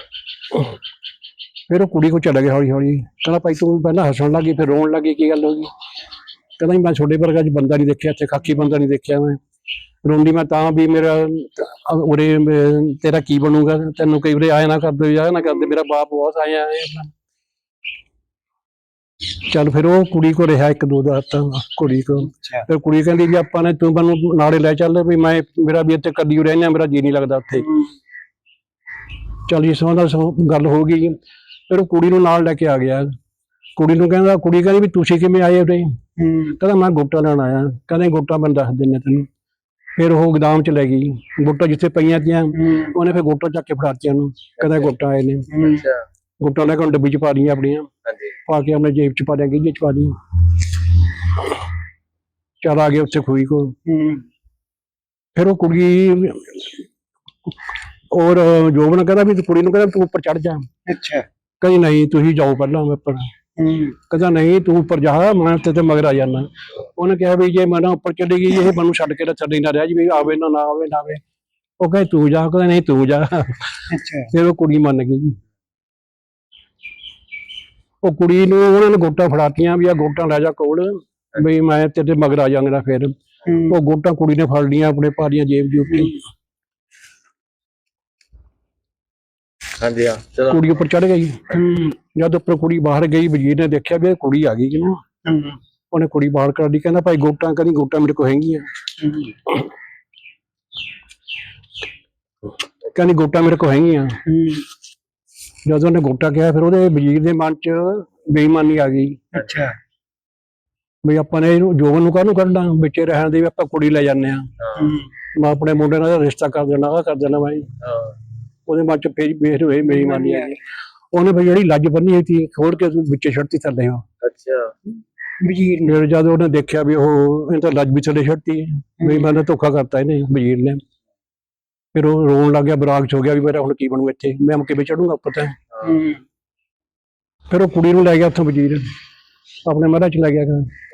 ਫਿਰ ਉਹ ਕੁੜੀ ਕੋ ਚਲਾ ਗਿਆ ਹੌਲੀ ਹੌਲੀ ਕਹਿੰਦਾ ਭਾਈ ਤੂੰ ਪਹਿਲਾਂ ਹੱਸਣ ਲੱਗੀ ਫਿਰ ਰੋਣ ਲੱਗੀ ਕੀ ਗੱਲ ਹੋ ਗਈ? ਕਹਿੰਦਾ ਜੀ ਮੈਂ ਛੋਟੇ ਵਰਗਾ ਅੱਜ ਬੰਦਾ ਨਹੀਂ ਦੇਖਿਆ ਇੱਥੇ ਖਾਕੀ ਬੰਦਾ ਨਹੀਂ ਦੇਖਿਆ ਮੈਂ। ਰੋਂਦੀ ਮੈਂ ਤਾਂ ਵੀ ਮੇਰਾ ਉਰੇ ਤੇਰਾ ਕੀ ਬਣੂਗਾ? ਤੈਨੂੰ ਕਈ ਵਾਰੀ ਆਇਆ ਨਾ ਕਰਦੇ ਆਇਆ ਨਾ ਕਰਦੇ ਮੇਰਾ ਬਾਪ ਬਹੁਤ ਆਇਆ ਹੈ। ਚੱਲ ਫਿਰ ਉਹ ਕੁੜੀ ਕੋ ਰਿਹਾ ਇੱਕ ਦੋ ਦਾ ਤਾਂ ਕੁੜੀ ਕੋ ਫਿਰ ਕੁੜੀ ਕਹਿੰਦੀ ਵੀ ਆਪਾਂ ਨੇ ਤੂੰ ਮੈਨੂੰ ਨਾਲੇ ਲੈ ਚੱਲ ਵੀ ਮੈਂ ਮੇਰਾ ਵੀ ਇੱਥੇ ਕੱਲੀ ਰਹਿਣਾ ਮੇਰਾ ਜੀ ਨਹੀਂ ਲੱਗਦਾ ਉੱਥੇ। ਚੱਲ ਜੀ ਸਮਾਂ ਦਾ ਸੋ- ਗੱਲ ਹੋ ਗਈ। ਫਿਰ ਉਹ ਕੁੜੀ ਨੂੰ ਨਾਲ ਲੈ ਕੇ ਆ ਗਿਆ। ਕੁੜੀ ਨੂੰ ਕਹਿੰਦਾ ਕੁੜੀ ਕਹਿੰਦੀ ਵੀ ਤੁਸੀਂ ਕਿਵੇਂ ਆਏ ਉਰੇ? ਕਹਿੰਦਾ ਮੈਂ ਗੋਟਾ ਲੈਣ ਆਇਆ। ਕਹਿੰਦੇ ਗੋਟਾ ਮੈਂ ਦੱਸ ਦਿੰਨੇ ਤੈਨੂੰ। ਫਿਰ ਉਹ ਗੋਦਾਮ ਚ ਲੈ ਗਈ। ਗੋਟਾ ਜਿੱਥੇ ਪਈਆਂ ਤੀਆਂ ਉਹਨੇ ਫਿਰ ਗੋਟਾ ਚੱਕ ਕੇ ਫੜਾਤੀਆਂ ਉਹਨੂੰ। ਕਹਿੰਦਾ ਗੋਟਾ ਆਏ ਨੇ। ਅੱਛਾ। ਗੋਟਾ ਲੈ ਕੇ ਉਹਨੇ ਡੱਬੀ ਚ ਪਾ ਲਈਆਂ ਆਪਣੀਆਂ। ਹਾਂਜੀ। ਪਾ ਕੇ ਆਪਣੇ ਜੇਬ ਚ ਪਾ ਲਿਆ ਗੀਜੇ ਚ ਪਾ ਲਈਆਂ। ਚੱਲ ਆ ਗਏ ਉੱਥੇ ਖੂਹੀ ਕੋ ਫਿਰ ਉਹ ਕੁੜੀ ਔਰ ਜੋਬਨ ਕਹਿੰਦਾ ਵੀ ਤੂੰ ਕੁੜੀ ਨੂੰ ਕਹਿੰਦਾ ਤੂੰ ਉੱਪਰ ਚੜ ਜਾ। ਅੱਛਾ। ਕਹਿੰਦੀ ਨਹੀਂ ਤੁਸੀਂ ਜਾਓ ਪਹਿਲਾਂ ਮੈਂ ਉੱਪਰ। ਕਹਿੰਦਾ ਨਹੀਂ ਤੂੰ ਉੱਪਰ ਜਾ ਮੈਂ ਤੇ ਤੇ ਮਗਰ ਆ ਜਾਣਾ ਉਹਨੇ ਕਿਹਾ ਵੀ ਜੇ ਮੈਂ ਨਾ ਉੱਪਰ ਚਲੀ ਗਈ ਇਹ ਮੈਨੂੰ ਛੱਡ ਕੇ ਤਾਂ ਥੱਲੇ ਨਾ ਰਹਿ ਜੀ ਆਵੇ ਨਾ ਨਾ ਆਵੇ ਨਾ ਆਵੇ। ਉਹ ਕਹੇ ਤੂੰ ਜਾ ਕਹਿੰਦਾ ਨਹੀਂ ਤੂੰ ਜਾ। ਅੱਛਾ। ਫਿਰ ਉਹ ਕੁੜੀ ਮੰਨ ਗਈ। ਉਹ ਕੁੜੀ ਨੂੰ ਉਹਨਾਂ ਨੇ ਗੋਟਾ ਫੜਾਤੀਆਂ ਵੀ ਆ ਗੋਟਾ ਲੈ ਜਾ ਕੋਲ ਵੀ ਮੈਂ ਤੇਰੇ ਮਗਰ ਆ ਜਾਵਾਂਗਾ ਫਿਰ। ਉਹ ਗੋਟਾ ਕੁੜੀ ਨੇ ਫੜ ਲੀਆਂ ਆਪਣੇ ਪਾਰੀਆਂ ਜੇਬ ਦੇ ਉੱਤੇ। ਹਾਂਜੀ ਹਾਂ ਚਲੋ। ਕੁੜੀ ਉੱਪਰ ਚੜ ਗਈ। ਹੂੰ। ਜਦ ਉੱਪਰ ਕੁੜੀ ਬਾਹਰ ਗਈ ਵਜ਼ੀਰ ਨੇ ਦੇਖਿਆ ਵੀ ਇਹ ਕੁੜੀ ਆ ਗਈ ਕਿ ਨਾ ਉਹਨੇ ਕੁੜੀ ਬਾਹਰ ਕੱਢੀ ਕਹਿੰਦਾ ਭਾਈ ਗੋਟਾਂ ਕਹਿੰਦੀ ਗੋਟਾਂ ਮੇਰੇ ਕੋਲ ਹੈਗੀਆਂ। ਕਹਿੰਦੀ ਗੋਟਾਂ ਮੇਰੇ ਕੋਲ ਹੈਗੀਆਂ। ਜਦੋਂ ਉਹਨੇ ਗੋਟਾ ਕਿਹਾ ਫਿਰ ਉਹਦੇ ਵਜ਼ੀਰ ਦੇ ਮਨ 'ਚ ਬੇਈਮਾਨੀ ਆ ਗਈ। ਅੱਛਾ। ਵੀ ਆਪਾਂ ਨੇ ਇਹਨੂੰ ਜੋਬਨ ਨੂੰ ਕਾਹਨੂੰ ਕੱਢਣਾ? ਵਿੱਚੇ ਰਹਿਣ ਦੇ ਵੀ ਆਪਾਂ ਕੁੜੀ ਲੈ ਜਾਂਦੇ ਆ ਮੈਂ ਆਪਣੇ ਮੁੰਡੇ ਨਾਲ ਰਿਸ਼ਤਾ ਕਰ ਦੇਣਾ ਆ ਕਰ ਦੇਣਾ ਹਾਂ। ਉਹਦੇ ਮਨ 'ਚ ਫੇਰ ਫੇਰ ਹੋਈ ਬੇਈਮਾਨੀ ਆ ਗਈ। ਉਹਨੇ ਫਿਰ ਜਿਹੜੀ ਲੱਜ ਬੰਨੀ ਹੋਈ ਸੀ ਖੋਲ ਕੇ ਵਿੱਚੇ ਛੱਡਤੀ ਥੱਲੇ ਉਹ। ਅੱਛਾ। ਵਜ਼ੀਰ ਨੇ। ਜਦ ਉਹਨੇ ਦੇਖਿਆ ਵੀ ਉਹ ਇਹ ਤਾਂ ਲੱਜ ਵੀ ਥੱਲੇ ਛੱਡਤੀ ਵੀ ਮੈਂ ਤਾਂ ਧੋਖਾ ਕਰਤਾ ਇਹਨੇ ਵਜ਼ੀਰ ਨੇ। ਫਿਰ ਉਹ ਰੋਣ ਲੱਗ ਗਿਆ ਬਰਾਗ ਚ ਹੋ ਗਿਆ ਵੀ ਮੇਰਾ ਹੁਣ ਕੀ ਬਣੂ ਇੱਥੇ। ਮੈਂ ਕਿਵੇਂ ਚੜੂੰਗਾ ਉੱਪਰ ਤੇ। ਫਿਰ ਉਹ ਕੁੜੀ ਨੂੰ ਲੈ ਗਿਆ ਉੱਥੋਂ ਵਜ਼ੀਰ। ਆਪਣੇ ਮਹਿਰਾ ਚ ਲੈ ਗਿਆ।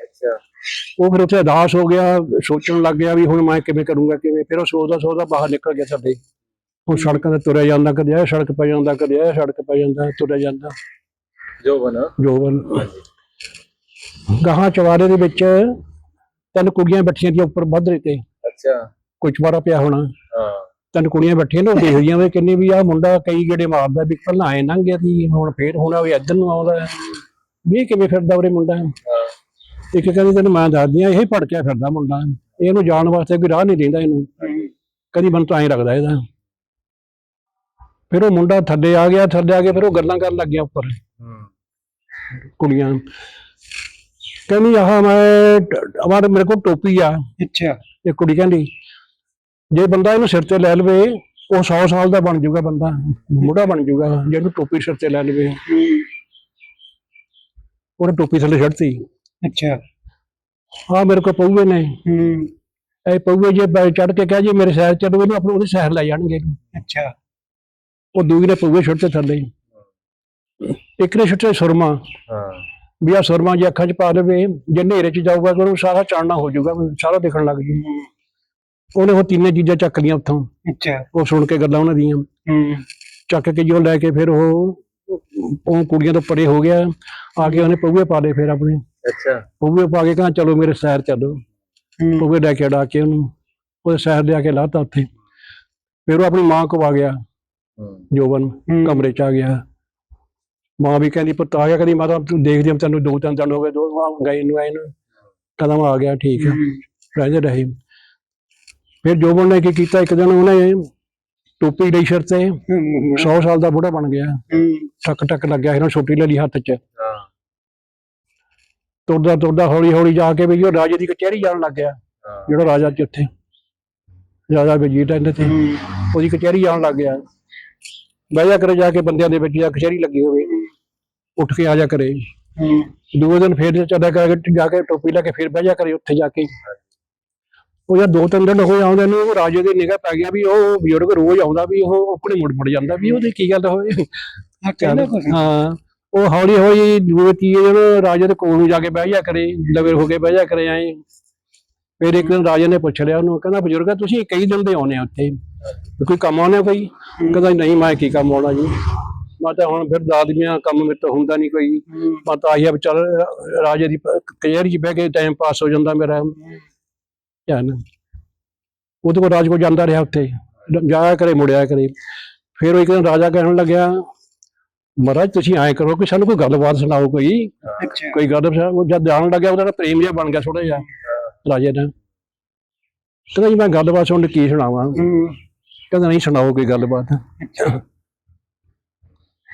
ਅੱਛਾ। ਉਹ ਫਿਰ ਉੱਥੇ ਅਦਾਸ ਹੋ ਗਿਆ ਸੋਚਣ ਲੱਗ ਗਿਆ ਵੀ ਹੁਣ ਮੈਂ ਕਿਵੇਂ ਕਰੂੰਗਾ ਕਿਵੇਂ। ਫਿਰ ਉਹ ਸੋਚਦਾ ਸੋਚਦਾ ਬਾਹਰ ਨਿਕਲ ਗਿਆ ਸਾਡੇ। ਹੁਣ ਸੜਕਾਂ ਤੇ ਤੁਰਿਆ ਜਾਂਦਾ ਕਦੇ ਇਹ ਸੜਕ ਪੈ ਜਾਂਦਾ ਕਦੇ ਇਹ ਸੜਕ ਪੈ ਜਾਂਦਾ ਤੁਰਿਆ ਜਾਂਦਾ। ਜੋਬਨ। ਹਾਂਜੀ। ਗਾਹਾਂ ਚਵਾਰੇ ਦੇ ਵਿੱਚ ਤਿੰਨ ਕੁੜੀਆਂ ਬੈਠੀਆਂ ਦੀਆਂ ਉੱਪਰ ਬੱਧਰੇ ਤੇ। ਅੱਛਾ। ਕੋਈ ਚਵਾਰਾ ਪਿਆ ਹੋਣਾ। ਹਾਂ। ਤਿੰਨ ਕੁੜੀਆਂ ਬੈਠੀਆਂ ਨੇ ਉਹ ਦੇਖਦੀਆਂ ਵੀ ਕਿੰਨੇ ਵੀ ਆ ਮੁੰਡਾ ਕਈ ਗੇੜੇ ਮਾਰਦਾ ਵੀ ਪਹਿਲਾਂ ਐ ਲੰਘ ਗਿਆ ਸੀ ਹੁਣ ਫੇਰ ਹੋਣਾ ਵੀ ਇੱਧਰ ਨੂੰ ਆਉਂਦਾ ਵੀ ਕਿਵੇਂ ਫਿਰਦਾ ਉਰੇ ਮੁੰਡਾ? ਹਾਂ। ਇੱਕ ਕਹਿੰਦੀ ਤੈਨੂੰ ਮੈਂ ਦੱਸਦੀ ਆ ਇਹ ਭੜਕਿਆ ਫਿਰਦਾ ਮੁੰਡਾ। ਇਹਨੂੰ ਜਾਣ ਵਾਸਤੇ ਕੋਈ ਰਾਹ ਨਹੀਂ ਦਿੰਦਾ ਇਹਨੂੰ। ਕਦੀ ਮੈਨੂੰ ਤਾਂ ਐਂ ਲੱਗਦਾ ਇਹਦਾ। ਫਿਰ ਉਹ ਮੁੰਡਾ ਥੱਲੇ ਆ ਗਿਆ ਥੱਲੇ ਆ ਕੇ ਫਿਰ ਉਹ ਗੱਲਾਂ ਕਰਨ ਲੱਗ ਗਿਆ ਉੱਪਰ। ਹੂੰ। ਕੁੜੀਆਂ। ਕਹਿੰਦੀ ਆਹ ਮੈਂ ਅਵਾਰ ਮੇਰੇ ਕੋਲ ਟੋਪੀ ਆ। ਅੱਛਾ। ਇਹ ਕੁੜੀ ਕਹਿੰਦੀ ਜੇ ਬੰਦਾ ਇਹਨੂੰ ਸਿਰ ਤੇ ਲੈ ਲਵੇ ਉਹ 100 ਸਾਲ ਦਾ ਬਣ ਜਾਊਗਾ ਬੰਦਾ। ਬੁੱਢਾ ਬਣ ਜਾਊਗਾ ਜਿਹਨੂੰ ਟੋਪੀ ਸਿਰ ਤੇ ਲੈ ਲਵੇ। ਉਹਨੇ ਟੋਪੀ ਥੱਲੇ ਛੱਡਤੀ। ਅੱਛਾ। ਆ ਮੇਰੇ ਕੋਲ ਪਊਏ ਨੇ। ਹੂੰ। ਇਹ ਪਊਏ ਜੇ ਚੜ ਕੇ ਕਹਿ ਜੀ ਮੇਰੇ ਸਹਿਰ ਚੜੋ ਇਹਨੂੰ ਆਪਣੇ ਉਹਦੇ ਸਹਿਰ ਲੈ ਜਾਣਗੇ। ਅੱਛਾ। ਉਹ ਦੂਜੀ ਨੇ ਪਊਏ ਛੱਡਤੇ ਥੱਲੇ ਇੱਕ ਨੇ ਛੱਡੇ ਸੁਰਮਾ। ਹਾਂ ਵੀ ਆ ਸੁਰਮਾ ਜੇ ਅੱਖਾਂ 'ਚ ਪਾ ਲਵੇ ਜੇ ਹਨੇਰੇ 'ਚ ਜਾਊਗਾ ਤਾਂ ਉਹਨੂੰ ਸਾਰਾ ਚਾਨਣਾ ਹੋ ਜਾਊਗਾ ਸਾਰਾ ਦਿਖਣ ਲੱਗ ਜੂ। ਉਹਨੇ ਉਹ ਤਿੰਨੇ ਚੀਜ਼ਾਂ ਚੱਕ ਲਈਆਂ ਉੱਥੋਂ। ਅੱਛਾ। ਉਹ ਸੁਣ ਕੇ ਗੱਲਾਂ ਉਹਨਾਂ ਦੀਆਂ। ਹੂੰ। ਚੱਕ ਕੇ ਜੋ ਲੈ ਕੇ ਫਿਰ ਉਹ ਉਹ ਕੁੜੀਆਂ ਤੋਂ ਪਰੇ ਹੋ ਗਿਆ। ਆ ਕੇ ਉਹਨੇ ਪਊਏ ਪਾ ਲਏ ਫਿਰ ਆਪਣੇ। ਅੱਛਾ। ਪਊਏ ਪਾ ਕੇ ਕਹਿੰਦਾ ਚਲੋ ਮੇਰੇ ਸੈਰ ਚੱਲੋ ਹੂੰ। ਪਊਏ ਲੈ ਕੇ ਕੇ ਉਹਨੂੰ। ਉਹਦੇ ਸੈਰ ਦੇ ਆ ਕੇ ਲਾਤਾ ਉੱਥੇ। ਫਿਰ ਉਹ ਆਪਣੀ ਮਾਂ ਕੋਲ ਆ ਗਿਆ। ਜੋਬਨ ਕਮਰੇ 'ਚ ਆ ਗਿਆ। ਮਾਂ ਵੀ ਕਹਿੰਦੀ ਪੁੱਤ ਆ ਗਿਆ ਕਹਿੰਦੀ ਮਾਤਾ ਤੂੰ ਦੇਖਦੀ ਹਾਂ ਤੈਨੂੰ ਦੋ ਤਿੰਨ ਦਿਨ ਹੋ ਗਏ ਦੋ ਆ ਗਏ ਨੂੰ ਆਏ ਨੂੰ ਕਦਮ ਆ ਗਿਆ ਠੀਕ ਹੈ। ਹੂੰ, ਰਹਿੰਦੇ ਰਹੇ। ਫਿਰ ਜੋਬਨ ਨੇ ਕੀ ਕੀਤਾ? ਇੱਕ ਦਿਨ ਉਹਨੇ ਟੋਪੀ ਲਈ ਸਿਰ ਤੇ ਹੂੰ, 100 ਸਾਲ ਦਾ ਬੁੱਢਾ ਬਣ ਗਿਆ। ਹੂੰ, ਟਕ ਟਕ ਲੱਗਿਆ ਇਹਨਾਂ ਛੋਟੀ ਲੈ ਲਈ ਹੱਥ 'ਚ। ਹਾਂ। ਤੁਰਦਾ ਤੁਰਦਾ ਹੌਲੀ ਹੌਲੀ ਜਾ ਕੇ ਵੀ ਉਹ ਰਾਜੇ ਦੀ ਕਚਹਿਰੀ ਜਾਣ ਲੱਗ ਗਿਆ। ਜਿਹੜਾ ਰਾਜਾ ਚ ਉੱਥੇ। ਰਾਜਾ ਵਜੀਰ ਰਹਿੰਦੇ ਤੇ। ਉਹਦੀ ਕਚਹਿਰੀ ਜਾਣ ਲੱਗ ਗਿਆ। ਬਹਿ ਜਾ ਕਰੇ ਜਾ ਕੇ ਬੰਦਿਆਂ ਦੇ ਵਿੱਚ ਜਾਂ ਕਚਹਿਰੀ ਲੱਗੀ ਹੋਵੇ ਉੱਠ ਕੇ ਆ ਜਾ ਕਰੇ। ਦੂਏ ਦਿਨ ਫੇਰ ਚੱਲਿਆ ਕਰਕੇ ਜਾ ਕੇ ਟੋਪੀ ਲੈ ਕੇ ਫੇਰ ਬਹਿ ਜਾ ਕਰੇ ਉੱਥੇ ਜਾ ਕੇ। ਉਹ ਜਦ ਦੋ ਤਿੰਨ ਦਿਨ ਹੋਏ ਆਉਂਦੇ ਨੂੰ ਉਹ ਰਾਜੇ ਦੀ ਨਿਗਾਹ ਪੈ ਗਿਆ ਵੀ ਉਹ ਬਜ਼ੁਰਗ ਰੋਜ਼ ਆਉਂਦਾ ਵੀ ਉਹ ਆਪਣੇ ਮੁੜ ਮੁੜ ਜਾਂਦਾ ਵੀ ਉਹਦੀ ਕੀ ਗੱਲ ਕੁਛ ਹਾਂ ਉਹ ਹੌਲੀ ਹੌਲੀ ਦੂਏ ਤੀਏ ਦਿਨ ਰਾਜੇ ਦੇ ਕੋਲ ਨੂੰ ਜਾ ਕੇ ਬਹਿ ਜਾ ਕਰੇ ਲਵੇ ਹੋ ਕੇ ਬਹਿ ਜਾ ਕਰੇ ਆਏ ਫਿਰ ਇੱਕ ਦਿਨ ਰਾਜੇ ਨੇ ਪੁੱਛ ਲਿਆ ਉਹਨੂੰ ਕਹਿੰਦਾ ਬਜ਼ੁਰਗਾ ਤੁਸੀਂ ਕਈ ਦਿਨ ਦੇ ਆਉਨੇ ਉੱਥੇ ਕੋਈ ਕੰਮ ਆਉਨੇ ਕੋਈ? ਕਹਿੰਦਾ ਨਹੀਂ ਮੈਂ ਕੀ ਕੰਮ ਆਉਣਾ ਜੀ? ਮੈਂ ਤਾਂ ਹੁਣ ਫਿਰ ਦਾਦੀਆਂ ਕੰਮ ਮੇਰੇ ਤੋਂ ਹੁੰਦਾ ਨਹੀਂ ਕੋਈ। ਮੈਂ ਤਾਂ ਆਈ ਆ ਵੀ ਚੱਲ ਰਾਜੇ ਦੀ ਕਚਹਿਰੀ 'ਚ ਬਹਿ ਕੇ ਟਾਈਮ ਪਾਸ ਹੋ ਜਾਂਦਾ ਮੇਰਾ। ਧਿਆਨ। ਉਹਦੇ ਕੋਲ ਰਾਜ ਕੋਲ ਜਾਂਦਾ ਰਿਹਾ ਉੱਥੇ। ਜਾਇਆ ਕਰੇ ਮੁੜਿਆ ਕਰੇ। ਫਿਰ ਉਹ ਇੱਕ ਦਿਨ ਰਾਜਾ ਕਹਿਣ ਲੱਗਿਆ ਮਹਾਰਾਜ ਤੁਸੀਂ ਐਂ ਕਰੋ ਕਿ ਸਾਨੂੰ ਕੋਈ ਗੱਲਬਾਤ ਸੁਣਾਓ ਕੋਈ। ਕੋਈ ਗੱਲ ਉਹ ਜਦ ਜਾਣ ਲੱਗਿਆ ਉਹਦਾ ਪ੍ਰੇਮ ਜਿਹਾ ਬਣ ਗਿਆ ਥੋੜਾ ਜਿਹਾ। ਰਾਜੇ ਦਾ ਕਹਿੰਦਾ ਜੀ ਮੈਂ ਗੱਲਬਾਤ ਸੁਣ ਕੀ ਸੁਣਾਵਾਂ? ਹੂੰ, ਕਹਿੰਦਾ ਨਹੀਂ ਸੁਣਾਓ ਕੋਈ ਗੱਲਬਾਤ।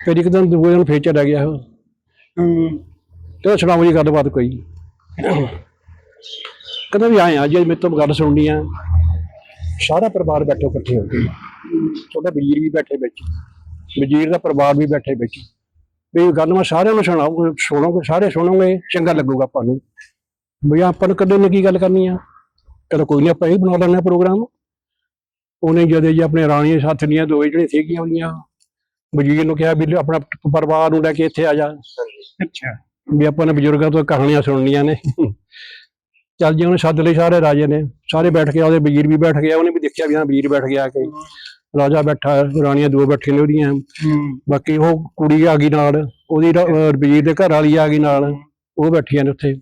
ਫਿਰ ਇੱਕ ਦਿਨ ਦੂਏ ਦਿਨ ਫੇਰ ਚਲਾ ਗਿਆ। ਉਹ ਕਹਿੰਦਾ ਸੁਣਾਓ ਜੀ ਗੱਲਬਾਤ ਕੋਈ। ਕਹਿੰਦਾ ਵੀ ਆਏ ਆ ਜੇ ਮੇਰੇ ਤੋਂ ਗੱਲ ਸੁਣਨੀ ਆ। ਸਾਰਾ ਪਰਿਵਾਰ ਬੈਠੋ ਇਕੱਠੇ ਹੋ ਕੇ। ਛੋਟਾ ਵਜ਼ੀਰ ਵੀ ਬੈਠੇ ਵਿੱਚ। ਵਜ਼ੀਰ ਦਾ ਪਰਿਵਾਰ ਵੀ ਬੈਠੇ ਵਿੱਚ। ਵੀ ਗੱਲ ਮੈਂ ਸਾਰਿਆਂ ਨੂੰ ਸੁਣਾਉਂਗਾ ਸੁਣੋਗੇ ਸਾਰੇ ਸੁਣੋਗੇ ਚੰਗਾ ਲੱਗੂਗਾ ਆਪਾਂ ਨੂੰ। ਵੀ ਆਪਾਂ ਨੂੰ ਕਦੇ ਨੇ ਕੀ ਗੱਲ ਕਰਨੀ ਆ? ਕਦੇ ਕੋਈ ਨਹੀਂ ਆਪਾਂ ਇਹ ਬਣਾ ਲੈਣਾ ਪ੍ਰੋਗਰਾਮ। ਉਹਨੇ ਜਦੇ ਜੀ ਆਪਣੇ ਰਾਣੀ ਸਾਥ ਦੀਆਂ ਦੋ ਜਿਹੜੀਆਂ ਸੀਗੀਆਂ ਉਹਦੀਆਂ ਵਜ਼ੀਰ ਨੂੰ ਕਿਹਾ ਵੀ ਆਪਣਾ ਪਰਿਵਾਰ ਨੂੰ ਲੈ ਕੇ ਇੱਥੇ ਆ ਜਾ। ਅੱਛਾ। ਵੀ ਆਪਾਂ ਨੇ ਬਜ਼ੁਰਗਾਂ ਤੋਂ ਕਹਾਣੀਆਂ ਸੁਣਨੀਆਂ ਨੇ। ਚੱਲ ਜੀ ਉਹਨੇ ਸੱਦ ਲਈ ਸਾਰੇ ਰਾਜੇ ਨੇ ਸਾਰੇ ਬੈਠ ਕੇ ਉਹਦੇ ਵਜ਼ੀਰ ਵੀ ਬੈਠ ਗਿਆ ਉਹਨੇ ਵੀ ਦੇਖਿਆ ਵੀ ਹਾਂ ਵਜ਼ੀਰ ਬੈਠ ਗਿਆ ਕਿ। ਰਾਜਾ ਬੈਠਾ ਰਾਣੀਆਂ ਦੋ ਬੈਠੀਆਂ ਨੇ ਉਹਦੀਆਂ। ਬਾਕੀ ਉਹ ਕੁੜੀ ਆ ਗਈ ਨਾਲ ਉਹਦੀ ਵਜ਼ੀਰ ਦੇ ਘਰ ਵਾਲੀ ਆ ਗਈ ਨਾਲ ਉਹ ਬੈਠੀਆਂ ਨੇ ਉੱਥੇ।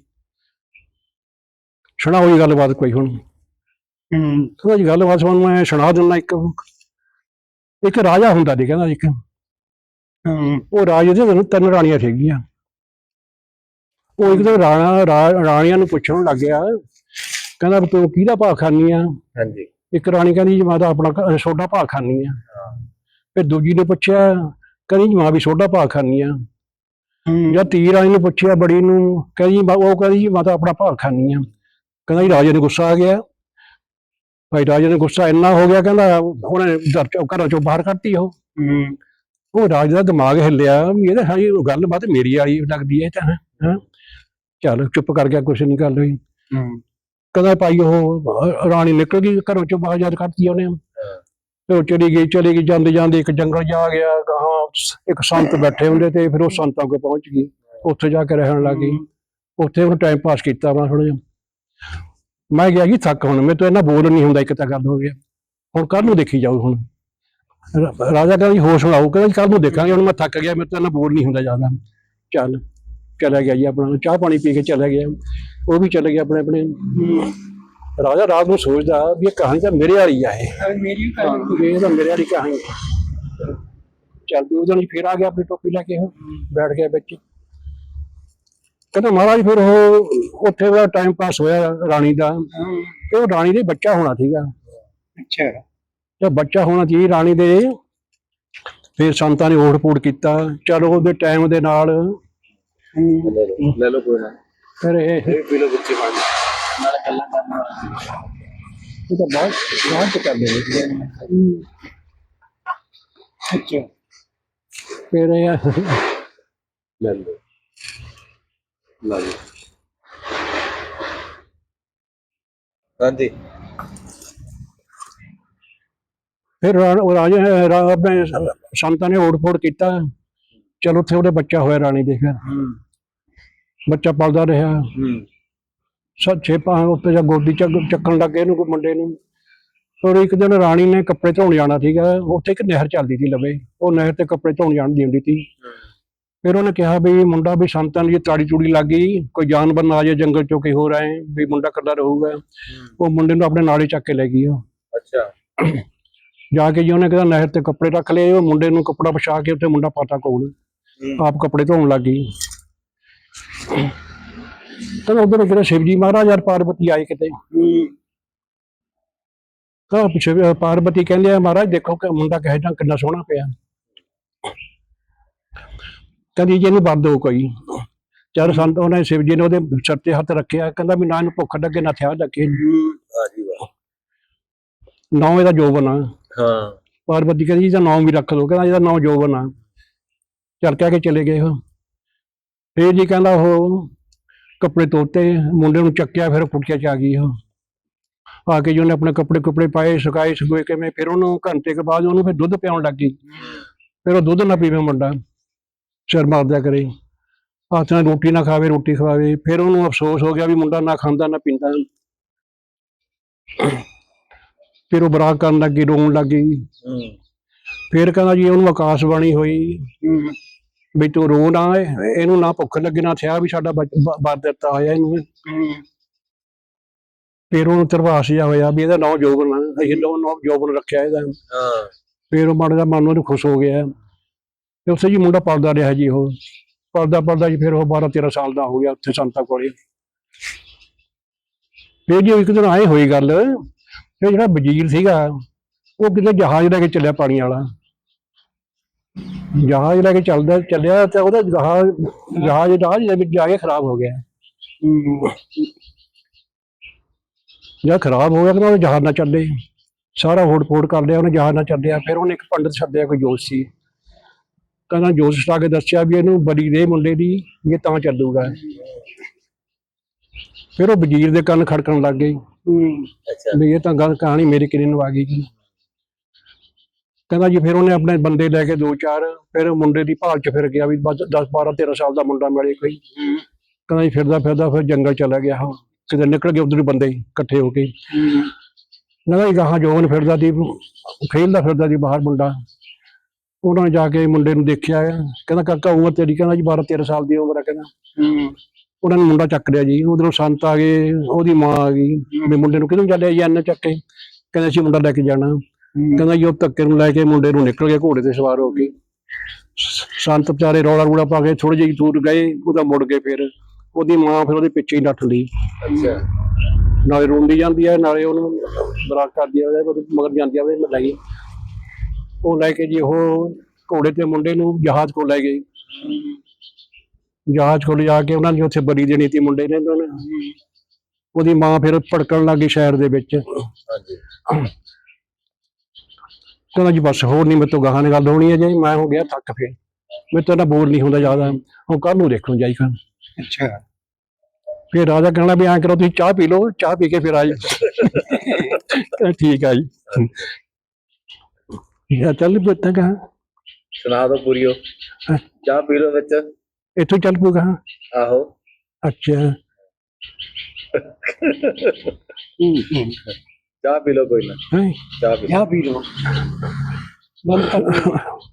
ਸੁਣਾ ਹੋਈ ਗੱਲਬਾਤ ਕੋਈ ਹੁਣ? ਹੂੰ, ਕਹਿੰਦਾ ਜੀ ਗੱਲਬਾਤ ਤੁਹਾਨੂੰ ਮੈਂ ਸੁਣਾ ਦਿੰਦਾ ਇੱਕ। ਇੱਕ ਰਾਜਾ ਹੁੰਦਾ ਸੀ ਕਹਿੰਦਾ ਇੱਕ। ਉਹ ਰਾਜੇ ਦੇ ਤਿੰਨ- ਤਿੰਨ ਰਾਣੀਆਂ ਸੀਗੀਆਂ ਉਹ ਇੱਕ ਦਿਨ ਰਾਣਾ ਰਾਣੀਆਂ ਨੂੰ ਪੁੱਛਣ ਲੱਗ ਗਿਆ। ਕਹਿੰਦਾ ਤੂੰ ਕਿਹਦਾ ਭਾਅ ਖਾਨੀ ਆ? ਹਾਂਜੀ। ਇੱਕ ਰਾਣੀ ਕਹਿੰਦੀ ਜੀ ਮੈਂ ਤਾਂ ਆਪਣਾ ਸੋਡਾ ਭਾਅ ਖਾਨੀ ਆ। ਫਿਰ ਦੂਜੀ ਨੇ ਪੁੱਛਿਆ ਕਹਿੰਦੀ ਜੀ ਮੈਂ ਵੀ ਸੋਡਾ ਭਾਅ ਖਾਨੀ ਆ। ਜਾਂ ਤੀ ਰਾਣੀ ਨੇ ਪੁੱਛਿਆ ਬੜੀ ਨੂੰ ਕਹਿੰਦੀ ਉਹ ਕਹਿੰਦੀ ਜੀ ਮੈਂ ਤਾਂ ਆਪਣਾ ਭਾਅ ਖਾਨੀ ਆ। ਕਹਿੰਦਾ ਜੀ ਰਾਜੇ ਨੂੰ ਗੁੱਸਾ ਆ ਗਿਆ। ਭਾਈ ਰਾਜੇ ਨੂੰ ਗੁੱਸਾ ਇੰਨਾ ਹੋ ਗਿਆ ਕਹਿੰਦਾ ਉਹਨੇ ਦਰ ਚੋਂ ਘਰੋਂ ਚੋਂ ਬਾਹਰ ਕੱਢਤੀ ਉਹ। ਹੂੰ, ਉਹ ਰਾਜ ਦਾ ਦਿਮਾਗ ਹਿੱਲਿਆ ਵੀ ਇਹਦੇ ਹਾਂ ਗੱਲਬਾਤ ਮੇਰੀ ਵਾਲੀ ਲੱਗਦੀ ਹੈ ਤਾਂ ਹਾਂ। ਚੱਲ ਚੁੱਪ ਕਰ ਗਿਆ ਕੁਛ ਨਹੀਂ ਗੱਲ ਹੋਈ। ਕਹਿੰਦਾ ਭਾਈ ਉਹ ਰਾਣੀ ਨਿਕਲ ਗਈ ਘਰੋਂ ਚੋਂ ਬਾਹਰ ਜਦ ਕੱਢਤੀ ਉਹਨੇ। ਤੇ ਉਹ ਚਲੀ ਗਈ ਚਲੀ ਗਈ ਜਾਂਦੇ ਜਾਂਦੇ ਇੱਕ ਜੰਗਲ ਜਾ ਗਿਆ ਗਾਹਾਂ ਇੱਕ ਸੰਤ ਬੈਠੇ ਹੁੰਦੇ ਤੇ ਫਿਰ ਉਹ ਸੰਤਾਂ ਕੋਲ ਪਹੁੰਚ ਗਈ। ਉੱਥੇ ਜਾ ਕੇ ਰਹਿਣ ਲੱਗ ਉੱਥੇ ਉਹਨੇ ਟਾਈਮ ਪਾਸ ਕੀਤਾ ਆਪਣਾ ਥੋੜਾ ਜਿਹਾ। ਮੈਂ ਗਿਆ ਜੀ ਥੱਕ ਹੁਣ ਮੇਰੇ ਤੋਂ ਇੰਨਾ ਬੋਲ ਨਹੀਂ ਹੁੰਦਾ ਇੱਕ ਤਾਂ ਗੱਲ ਹੋ ਗਿਆ ਹੁਣ ਕੱਲ ਨੂੰ ਦੇਖੀ ਜਾਓ ਹੁਣ। ਰਾ- ਰਾਜਾ ਕਹਿੰਦਾ ਜੀ ਹੋਰ ਸੁਣਾਓ ਕਹਿੰਦਾ ਕੱਲ ਨੂੰ ਦੇਖਾਂਗੇ ਹੁਣ ਮੈਂ ਥੱਕ ਗਿਆ ਮੇਰੇ ਤੋਂ ਇੰਨਾ ਬੋਲ ਨਹੀਂ ਹੁੰਦਾ ਜ਼ਿਆਦਾ। ਚੱਲ ਚਲਾ ਗਿਆ ਜੀ ਆਪਣਾ ਚਾਹ ਪਾਣੀ ਪੀ ਕੇ ਚਲਾ ਗਿਆ। ਉਹ ਵੀ ਚਲੇ ਗਿਆ ਆਪਣੇ ਆਪਣੇ। ਰਾਜਾ ਰਾਤ ਨੂੰ ਸੋਚਦਾ ਵੀ ਇਹ ਕਹਾਣੀ ਤਾਂ ਮੇਰੇ ਵਾਲੀ ਆ ਇਹ। ਮੇਰੀ ਵੀ ਇਹ ਤਾਂ ਮੇਰੇ ਵਾਲੀ ਕਹਾਣੀ ਹੈ। ਚੱਲ ਦੂ ਦਿਨ ਫਿਰ ਆ ਗਿਆ ਆਪਣੀ ਟੋਪੀ ਲੈ ਕੇ ਉਹ ਬੈਠ ਗਿਆ ਵਿੱਚ। ਕਹਿੰਦਾ ਮਹਾਰਾਜ ਫਿਰ ਉਹ ਉੱਥੇ ਦਾ ਟਾਈਮ ਪਾਸ ਹੋਇਆ ਰਾਣੀ ਦਾ। ਤੇ ਉਹ ਰਾਣੀ ਦੇ ਬੱਚਾ ਹੋਣਾ ਸੀਗਾ। ਅੱਛਾ। ਤੇ ਬੱਚਾ ਹੋਣਾ ਸੀ ਰਾਣੀ ਦੇ। ਫਿਰ ਸੰਤਾਂ ਨੇ ਓੜ ਪੂੜ ਕੀਤਾ। ਚਲੋ ਉਹਦੇ ਟਾਈਮ ਦੇ ਨਾਲ ਲੈ ਲਓ ਕੋਈ ਨਾ। ਫਿਰ ਇਹ ਪੀ ਲਓ ਵਿੱਚੇ ਪਾ ਕੇ। ਨਾਲ ਗੱਲਾਂ ਕਰਨਾ। ਇਹ ਤਾਂ ਬਹੁਤ ਬਹੁਤ ਕਰਦੇ ਨੇ। ਅੱਛਾ। ਫਿਰ ਇਹ ਲੈ ਲਓ। ਲੈ ਲਓ। ਹਾਂਜੀ। ਫਿਰ ਰਾ- ਉਹ ਰਾਜੇ ਰਾ- ਆਪਣੇ ਸੰਤਾਂ ਨੇ ਓੜ ਫੋੜ ਕੀਤਾ। ਚਲ ਉੱਥੇ ਉਹਦੇ ਬੱਚਾ ਹੋਇਆ ਰਾਣੀ ਦੇ ਫਿਰ। ਹੂੰ। ਬੱਚਾ ਪਲਦਾ ਰਿਹਾ। ਹੂੰ। ਸੱਚੇ ਪਾ ਉੱਤੇ ਜਾਂ ਗੋਦੀ ਚੱਕ ਚੱਕਣ ਲੱਗੇ ਇਹਨੂੰ ਕੋਈ ਮੁੰਡੇ ਨੂੰ। ਔਰ ਇੱਕ ਦਿਨ ਰਾਣੀ ਨੇ ਕੱਪੜੇ ਧੋਣ ਜਾਣਾ ਸੀਗਾ। ਉੱਥੇ ਇੱਕ ਨਹਿਰ ਚੱਲਦੀ ਸੀ ਲਵੇ। ਉਹ ਨਹਿਰ ਤੇ ਕੱਪੜੇ ਧੋਣ ਜਾਣ ਦੀ ਹੁੰਦੀ ਸੀ। ਫਿਰ ਉਹਨੇ ਕਿਹਾ ਵੀ ਮੁੰਡਾ ਵੀ ਸੰਤਾਂ ਦੀ ਤਾੜੀ ਚੂੜੀ ਲੱਗ ਗਈ ਕੋਈ ਜਾਨਵਰ ਨਾ ਆ ਜਾਏ ਜੰਗਲ ਚੋਂ ਕੋਈ ਹੋਰ ਆਏ ਵੀ ਮੁੰਡਾ ਕੱਲਾ ਰਹੂਗਾ। ਉਹ ਮੁੰਡੇ ਨੂੰ ਆਪਣੇ ਨਾਲ ਹੀ ਚੱਕ ਕੇ ਲੈ ਗਈ ਉਹ। ਅੱਛਾ। ਜਾ ਕੇ ਜੀ ਉਹਨੇ ਕਹਿੰਦਾ ਨਹਿਰ ਤੇ ਕੱਪੜੇ ਰੱਖ ਲਏ ਉਹ ਮੁੰਡੇ ਨੂੰ ਕੱਪੜਾ ਵਿਛਾ ਕੇ ਉੱਥੇ ਮੁੰਡਾ ਪਾਤਾ ਕੋਲ। ਹੂੰ। ਆਪ ਕੱਪੜੇ ਧੋਣ ਲੱਗ ਗਈ। ਤਾਂ ਉਧਰ ਜਿਹੜਾ ਸ਼ਿਵਜੀ ਮਹਾਰਾਜ ਯਾਰ ਪਾਰਵਤੀ ਆਏ ਕਿਤੇ। ਹੂੰ। ਤਾਂ ਪਿੱਛੇ ਪਾਰਵਤੀ ਕਹਿੰਦੇ ਆ ਮਹਾਰਾਜ ਦੇਖੋ ਕਿ ਮੁੰਡਾ ਕਹੇ ਜਾਂ ਕਿੰਨਾ ਸੋਹਣਾ ਪਿਆ। ਕਹਿੰਦੀ ਜੀ ਇਹਨੂੰ ਬੰਦ ਹੋ ਕੋਈ। ਚਾਰ ਸੰਤ ਉਹਨੇ ਸ਼ਿਵ ਜੀ ਨੇ ਉਹਦੇ ਸਿਰ ਤੇ ਹੱਥ ਰੱਖਿਆ ਕਹਿੰਦਾ ਵੀ ਨਾ ਇਹਨੂੰ ਭੁੱਖ ਲੱਗੇ ਨਾ ਥਿਆ ਲੱਗੇ। ਹੂੰ ਆ ਜੀ ਵਾਹ। ਨਾ ਇਹਦਾ ਜੋਬਨ ਆ। ਹਾਂ। ਪਾਰਵਤੀ ਕਹਿੰਦੀ ਇਹਦਾ ਨਾਮ ਵੀ ਰੱਖ ਲਓ ਕਹਿੰਦਾ ਇਹਦਾ ਨਾਮ ਜੋਬਨ ਆ। ਚੱਲ ਕਹਿ ਕੇ ਚਲੇ ਗਏ ਉਹ। ਫੇਰ ਜੀ ਕਹਿੰਦਾ ਉਹ ਕੱਪੜੇ ਧੋਤੇ ਮੁੰਡੇ ਨੂੰ ਚੱਕਿਆ ਫਿਰ ਕੁੱਟਿਆ ਚ ਆ ਗਈ ਉਹ। ਆ ਕੇ ਜੀ ਉਹਨੇ ਆਪਣੇ ਕੱਪੜੇ ਕੁਪੜੇ ਪਾਏ ਸੁਕਾਏ ਸੁਕੋਏ ਕਿਵੇਂ ਫਿਰ ਉਹਨੂੰ ਘੰਟੇ ਕੇ ਬਾਅਦ ਉਹਨੂੰ ਫਿਰ ਦੁੱਧ ਪਿਆਉਣ ਲੱਗ। ਗਈ ਫਿਰ ਉਹ ਦੁੱਧ ਨਾ ਪੀਵੇ ਮੁੰਡਾ। ਸਿਰ ਮਾਰਦਿਆ ਕਰੇ। ਹੱਥ ਨਾਲ ਰੋਟੀ ਨਾ ਖਾਵੇ ਰੋਟੀ ਖਵਾਵੇ। ਫਿਰ ਉਹਨੂੰ ਅਫਸੋਸ ਹੋ ਗਿਆ ਵੀ ਮੁੰਡਾ ਨਾ ਖਾਂਦਾ ਨਾ ਪੀਂਦਾ। ਫਿਰ ਉਹ ਬਰਾਕ ਕਰਨ ਲੱਗੀ ਰੋਣ ਲੱਗੀ ਹੂੰ। ਫਿਰ ਕਹਿੰਦਾ ਜੀ ਉਹਨੂੰ ਆਕਾਸ਼ ਬਾਣੀ ਹੋਈ। ਹੂੰ। ਵੀ ਤੂੰ ਰੋ ਨਾ ਇਹ- ਇਹਨੂੰ ਨਾ ਭੁੱਖ ਲੱਗੇ ਨਾ ਥਿਆ ਵੀ ਸਾਡਾ ਬਾਦ ਦਿੱਤਾ ਹੋਇਆ ਇਹਨੂੰ। ਹੂੰ। ਫਿਰ ਉਹਨੂੰ ਤਰਵਾਸ ਜਿਹਾ ਹੋਇਆ ਵੀ ਇਹਦਾ ਨਾਂ ਜੋਬਨ ਆ ਅਸੀਂ ਲੋ ਨਾਂ ਜੋਬਨ ਰੱਖਿਆ ਇਹਦਾ। ਹਾਂ। ਫਿਰ ਉਹ ਮਾੜਾ ਜਿਹਾ ਮਨ ਨੂੰ ਖੁਸ਼ ਹੋ ਗਿਆ। ਤੇ ਉੱਥੇ ਜੀ ਮੁੰਡਾ ਪਲਦਾ ਰਿਹਾ ਜੀ ਉਹ। ਪਲਦਾ ਪਲਦਾ ਜੀ ਫਿਰ ਉਹ 12 13 ਸਾਲ ਦਾ ਹੋ ਗਿਆ ਉੱਥੇ ਸੰਤਾਂ ਕੋਲੇ। ਫਿਰ ਜੀ ਇੱਕ ਦਿਨ ਆਏ ਹੋਈ ਗੱਲ, ਫਿਰ ਜਿਹੜਾ ਵਜ਼ੀਰ ਸੀਗਾ, ਉਹ ਕਿਤੇ ਜਹਾਜ਼ ਲੈ ਕੇ ਚੱਲਿਆ ਪਾਣੀ ਵਾਲਾ। ਜਹਾਜ਼ ਲੈ ਕੇ ਚੱਲਦਾ, ਚੱਲਿਆ ਤੇ ਉਹਦਾ ਜਹਾਜ਼ ਜਹਾਜ਼ ਜਹਾਜ਼ ਦੇ ਵਿੱਚ ਜਾ ਕੇ ਖਰਾਬ ਹੋ ਗਿਆ। ਹੂੰ ਖਰਾਬ ਹੋ ਗਿਆ ਤਾਂ ਉਹ ਜਹਾਜ਼ ਨਾ ਚੱਲੇ। ਸਾਰਾ ਹੋੜ ਫੋੜ ਕਰ ਲਿਆ, ਉਹਨੇ ਜਹਾਜ਼ ਨਾ ਚੱਲਿਆ। ਫਿਰ ਉਹਨੇ ਇੱਕ ਪੰਡਤ ਛੱਡਿਆ, ਕੋਈ ਜੋਸ਼ ਸੀ। ਕਹਿੰਦਾ ਜੋਸ਼ ਸਟਾ ਕੇ ਦੱਸਿਆ ਵੀ ਇਹਨੂੰ ਬਲੀ ਦੇ ਮੁੰਡੇ ਦੀ ਇਹ ਤਾਂ ਚੱਲੂਗਾ। ਫਿਰ ਉਹ ਵਜ਼ੀਰ ਦੇ ਕੰਨ ਖੜਕਣ ਲੱਗ ਅੱਛਾ। ਵੀ ਇਹ ਤਾਂ ਗੱਲ ਕਹਾਣੀ ਮੇਰੇ ਕਿਨੇ ਨੂੰ ਆ ਗਈ ਕਹਿੰਦਾ ਜੀ ਫਿਰ ਉਹਨੇ ਆਪਣੇ ਬੰਦੇ ਲੈ ਕੇ ਦੋ ਚਾਰ ਫਿਰ ਮੁੰਡੇ ਦੀ ਭਾਲ ਚ ਫਿਰ ਗਿਆ ਵੀ 10 12 13 ਸਾਲ ਦਾ ਮੁੰਡਾ ਮਿਲੇ ਕੋਈ। ਕਹਿੰਦਾ ਜੀ ਫਿਰਦਾ ਫਿਰਦਾ ਫਿਰ ਜੰਗਲ ਚਲਾ ਗਿਆ ਉਹ। ਕਿਤੇ ਨਿਕਲ ਗਏ ਉਧਰ ਬੰਦੇ ਇਕੱਠੇ ਹੋ ਕੇ। ਨਾ ਹੀ ਗਾਹਾਂ ਜੋਗਨ ਫਿਰਦਾ ਸੀ ਖੇਲਦਾ ਫਿਰਦਾ ਸੀ ਬਾਹਰ ਮੁੰਡਾ। ਉਹਨਾਂ ਨੇ ਜਾ ਕੇ ਮੁੰਡੇ ਨੂੰ ਦੇਖਿਆ ਕਹਿੰਦਾ ਕਾਕਾ ਉਮਰ ਤੇਰੀ ਕਹਿੰਦਾ ਜੀ 12 13 ਸਾਲ ਦੀ ਉਮਰ ਹੈ ਕਹਿੰਦਾ। ਹੂੰ। ਉਹਨਾਂ ਨੇ ਮੁੰਡਾ ਚੱਕ ਲਿਆ ਜੀ। ਉਧਰੋਂ ਸੰਤ ਆ ਗਏ ਉਹਦੀ ਮਾਂ ਆ ਗਈ। ਵੀ ਮੁੰਡੇ ਨੂੰ ਕਿਦੋਂ ਚੱਲਿਆ ਜੀ ਅੰਨ ਚੱਕ ਕੇ? ਕਹਿੰਦੇ ਸੀ ਮੁੰਡਾ ਲੈ ਕੇ ਜਾਣਾ। ਕਹਿੰਦਾ ਜੀ ਉਹ ਧੱਕੇ ਨੂੰ ਲੈ ਕੇ ਮੁੰਡੇ ਨੂੰ ਨਿਕਲ ਗਿਆ ਘੋੜੇ ਤੇ ਸਵਾਰ ਹੋ ਕੇ। ਸੰਤ ਵਿਚਾਰੇ ਰੌਲਾ ਰੂਲਾ ਪਾ ਕੇ ਥੋੜੀ ਜਿਹੀ ਦੂਰ ਗਏ ਉਹਦਾ ਮੁੜ ਗਏ ਫਿਰ। ਉਹਦੀ ਮਾਂ ਫਿਰ ਉਹਦੇ ਪਿੱਛੇ ਹੀ ਨੱਠ ਲਈ। ਅੱਛਾ। ਨਾਲੇ ਰੋਂਦੀ ਜਾਂਦੀ ਹੈ ਨਾਲੇ ਉਹਨੂੰ ਬਰਾਕ ਕਰਦੀ ਹੈ ਮਗਰ ਜਾਂਦੀ ਹੈ ਉਹਦੇ ਲੈ ਗਈ ਉਹ ਲੈ ਕੇ ਜੀ ਉਹ ਘੋੜੇ ਤੇ ਮੁੰਡੇ ਨੂੰ ਜਹਾਜ਼ ਕੋਲ ਲੈ ਗਈ ਜਹਾਜ਼ ਕੋਲ ਜਾ ਕੇ ਉਹਨਾਂ ਨੇ ਉੱਥੇ ਬਲੀ ਦੇਣੀ ਸੀ ਮੁੰਡੇ ਨੇ ਉਹਨਾਂ ਨੇ। ਉਹਦੀ ਮਾਂ ਫਿਰ ਭੜਕਣ ਲੱਗੀ ਸ਼ਹਿਰ ਦੇ ਵਿੱਚ। ਹਾਂਜੀ। ਕਹਿੰਦਾ ਜੀ ਬਸ ਹੋਰ ਨਹੀਂ ਮੇਰੇ ਤੋਂ ਗਾਹਾਂ ਦੀ ਗੱਲ ਹੋਣੀ ਹੈ ਜੀ। ਮੈਂ ਹੋ ਗਿਆ ਥੱਕ ਫੇ ਮੇਰੇ ਤੋਂ ਨਾ ਬੋਲ ਨਹੀਂ ਹੁੰਦਾ ਜ਼ਿਆਦਾ। ਹੁਣ ਕੱਲ ਨੂੰ ਦੇਖੋ ਜਾਈ ਖਾਂ ਅੱਛਾ। ਫਿਰ ਰਾਜਾ ਕਹਿਣਾ ਵੀ ਐਂ ਕਰੋ ਤੁਸੀਂ ਚਾਹ ਪੀ ਲਓ। ਚਾਹ ਪੀ ਕੇ ਫਿਰ ਆ ਜਾਓ। ਠੀਕ ਆ ਜੀ। ਇਹ ਚੱਲ ਪੁੱਤਾਂ ਕਹਾ। ਸੁਣਾ ਦੋ ਪੂਰੀਓ ਹਾਂ। ਚਾਹ ਪੀ ਲਓ ਵਿੱਚ। ਇੱਥੋਂ ਚੱਲ ਪੂਗਾ ਆਹੋ। ਅੱਛਾ। ਚਾਹ ਪੀ ਲਓ ਕੋਈ ਨਾ। ਹੈ ਚਾਹ ਪੀ ਲਓ। ਚਾਹ ਪੀ ਲਓ। ਬੰਦ ਕਰ।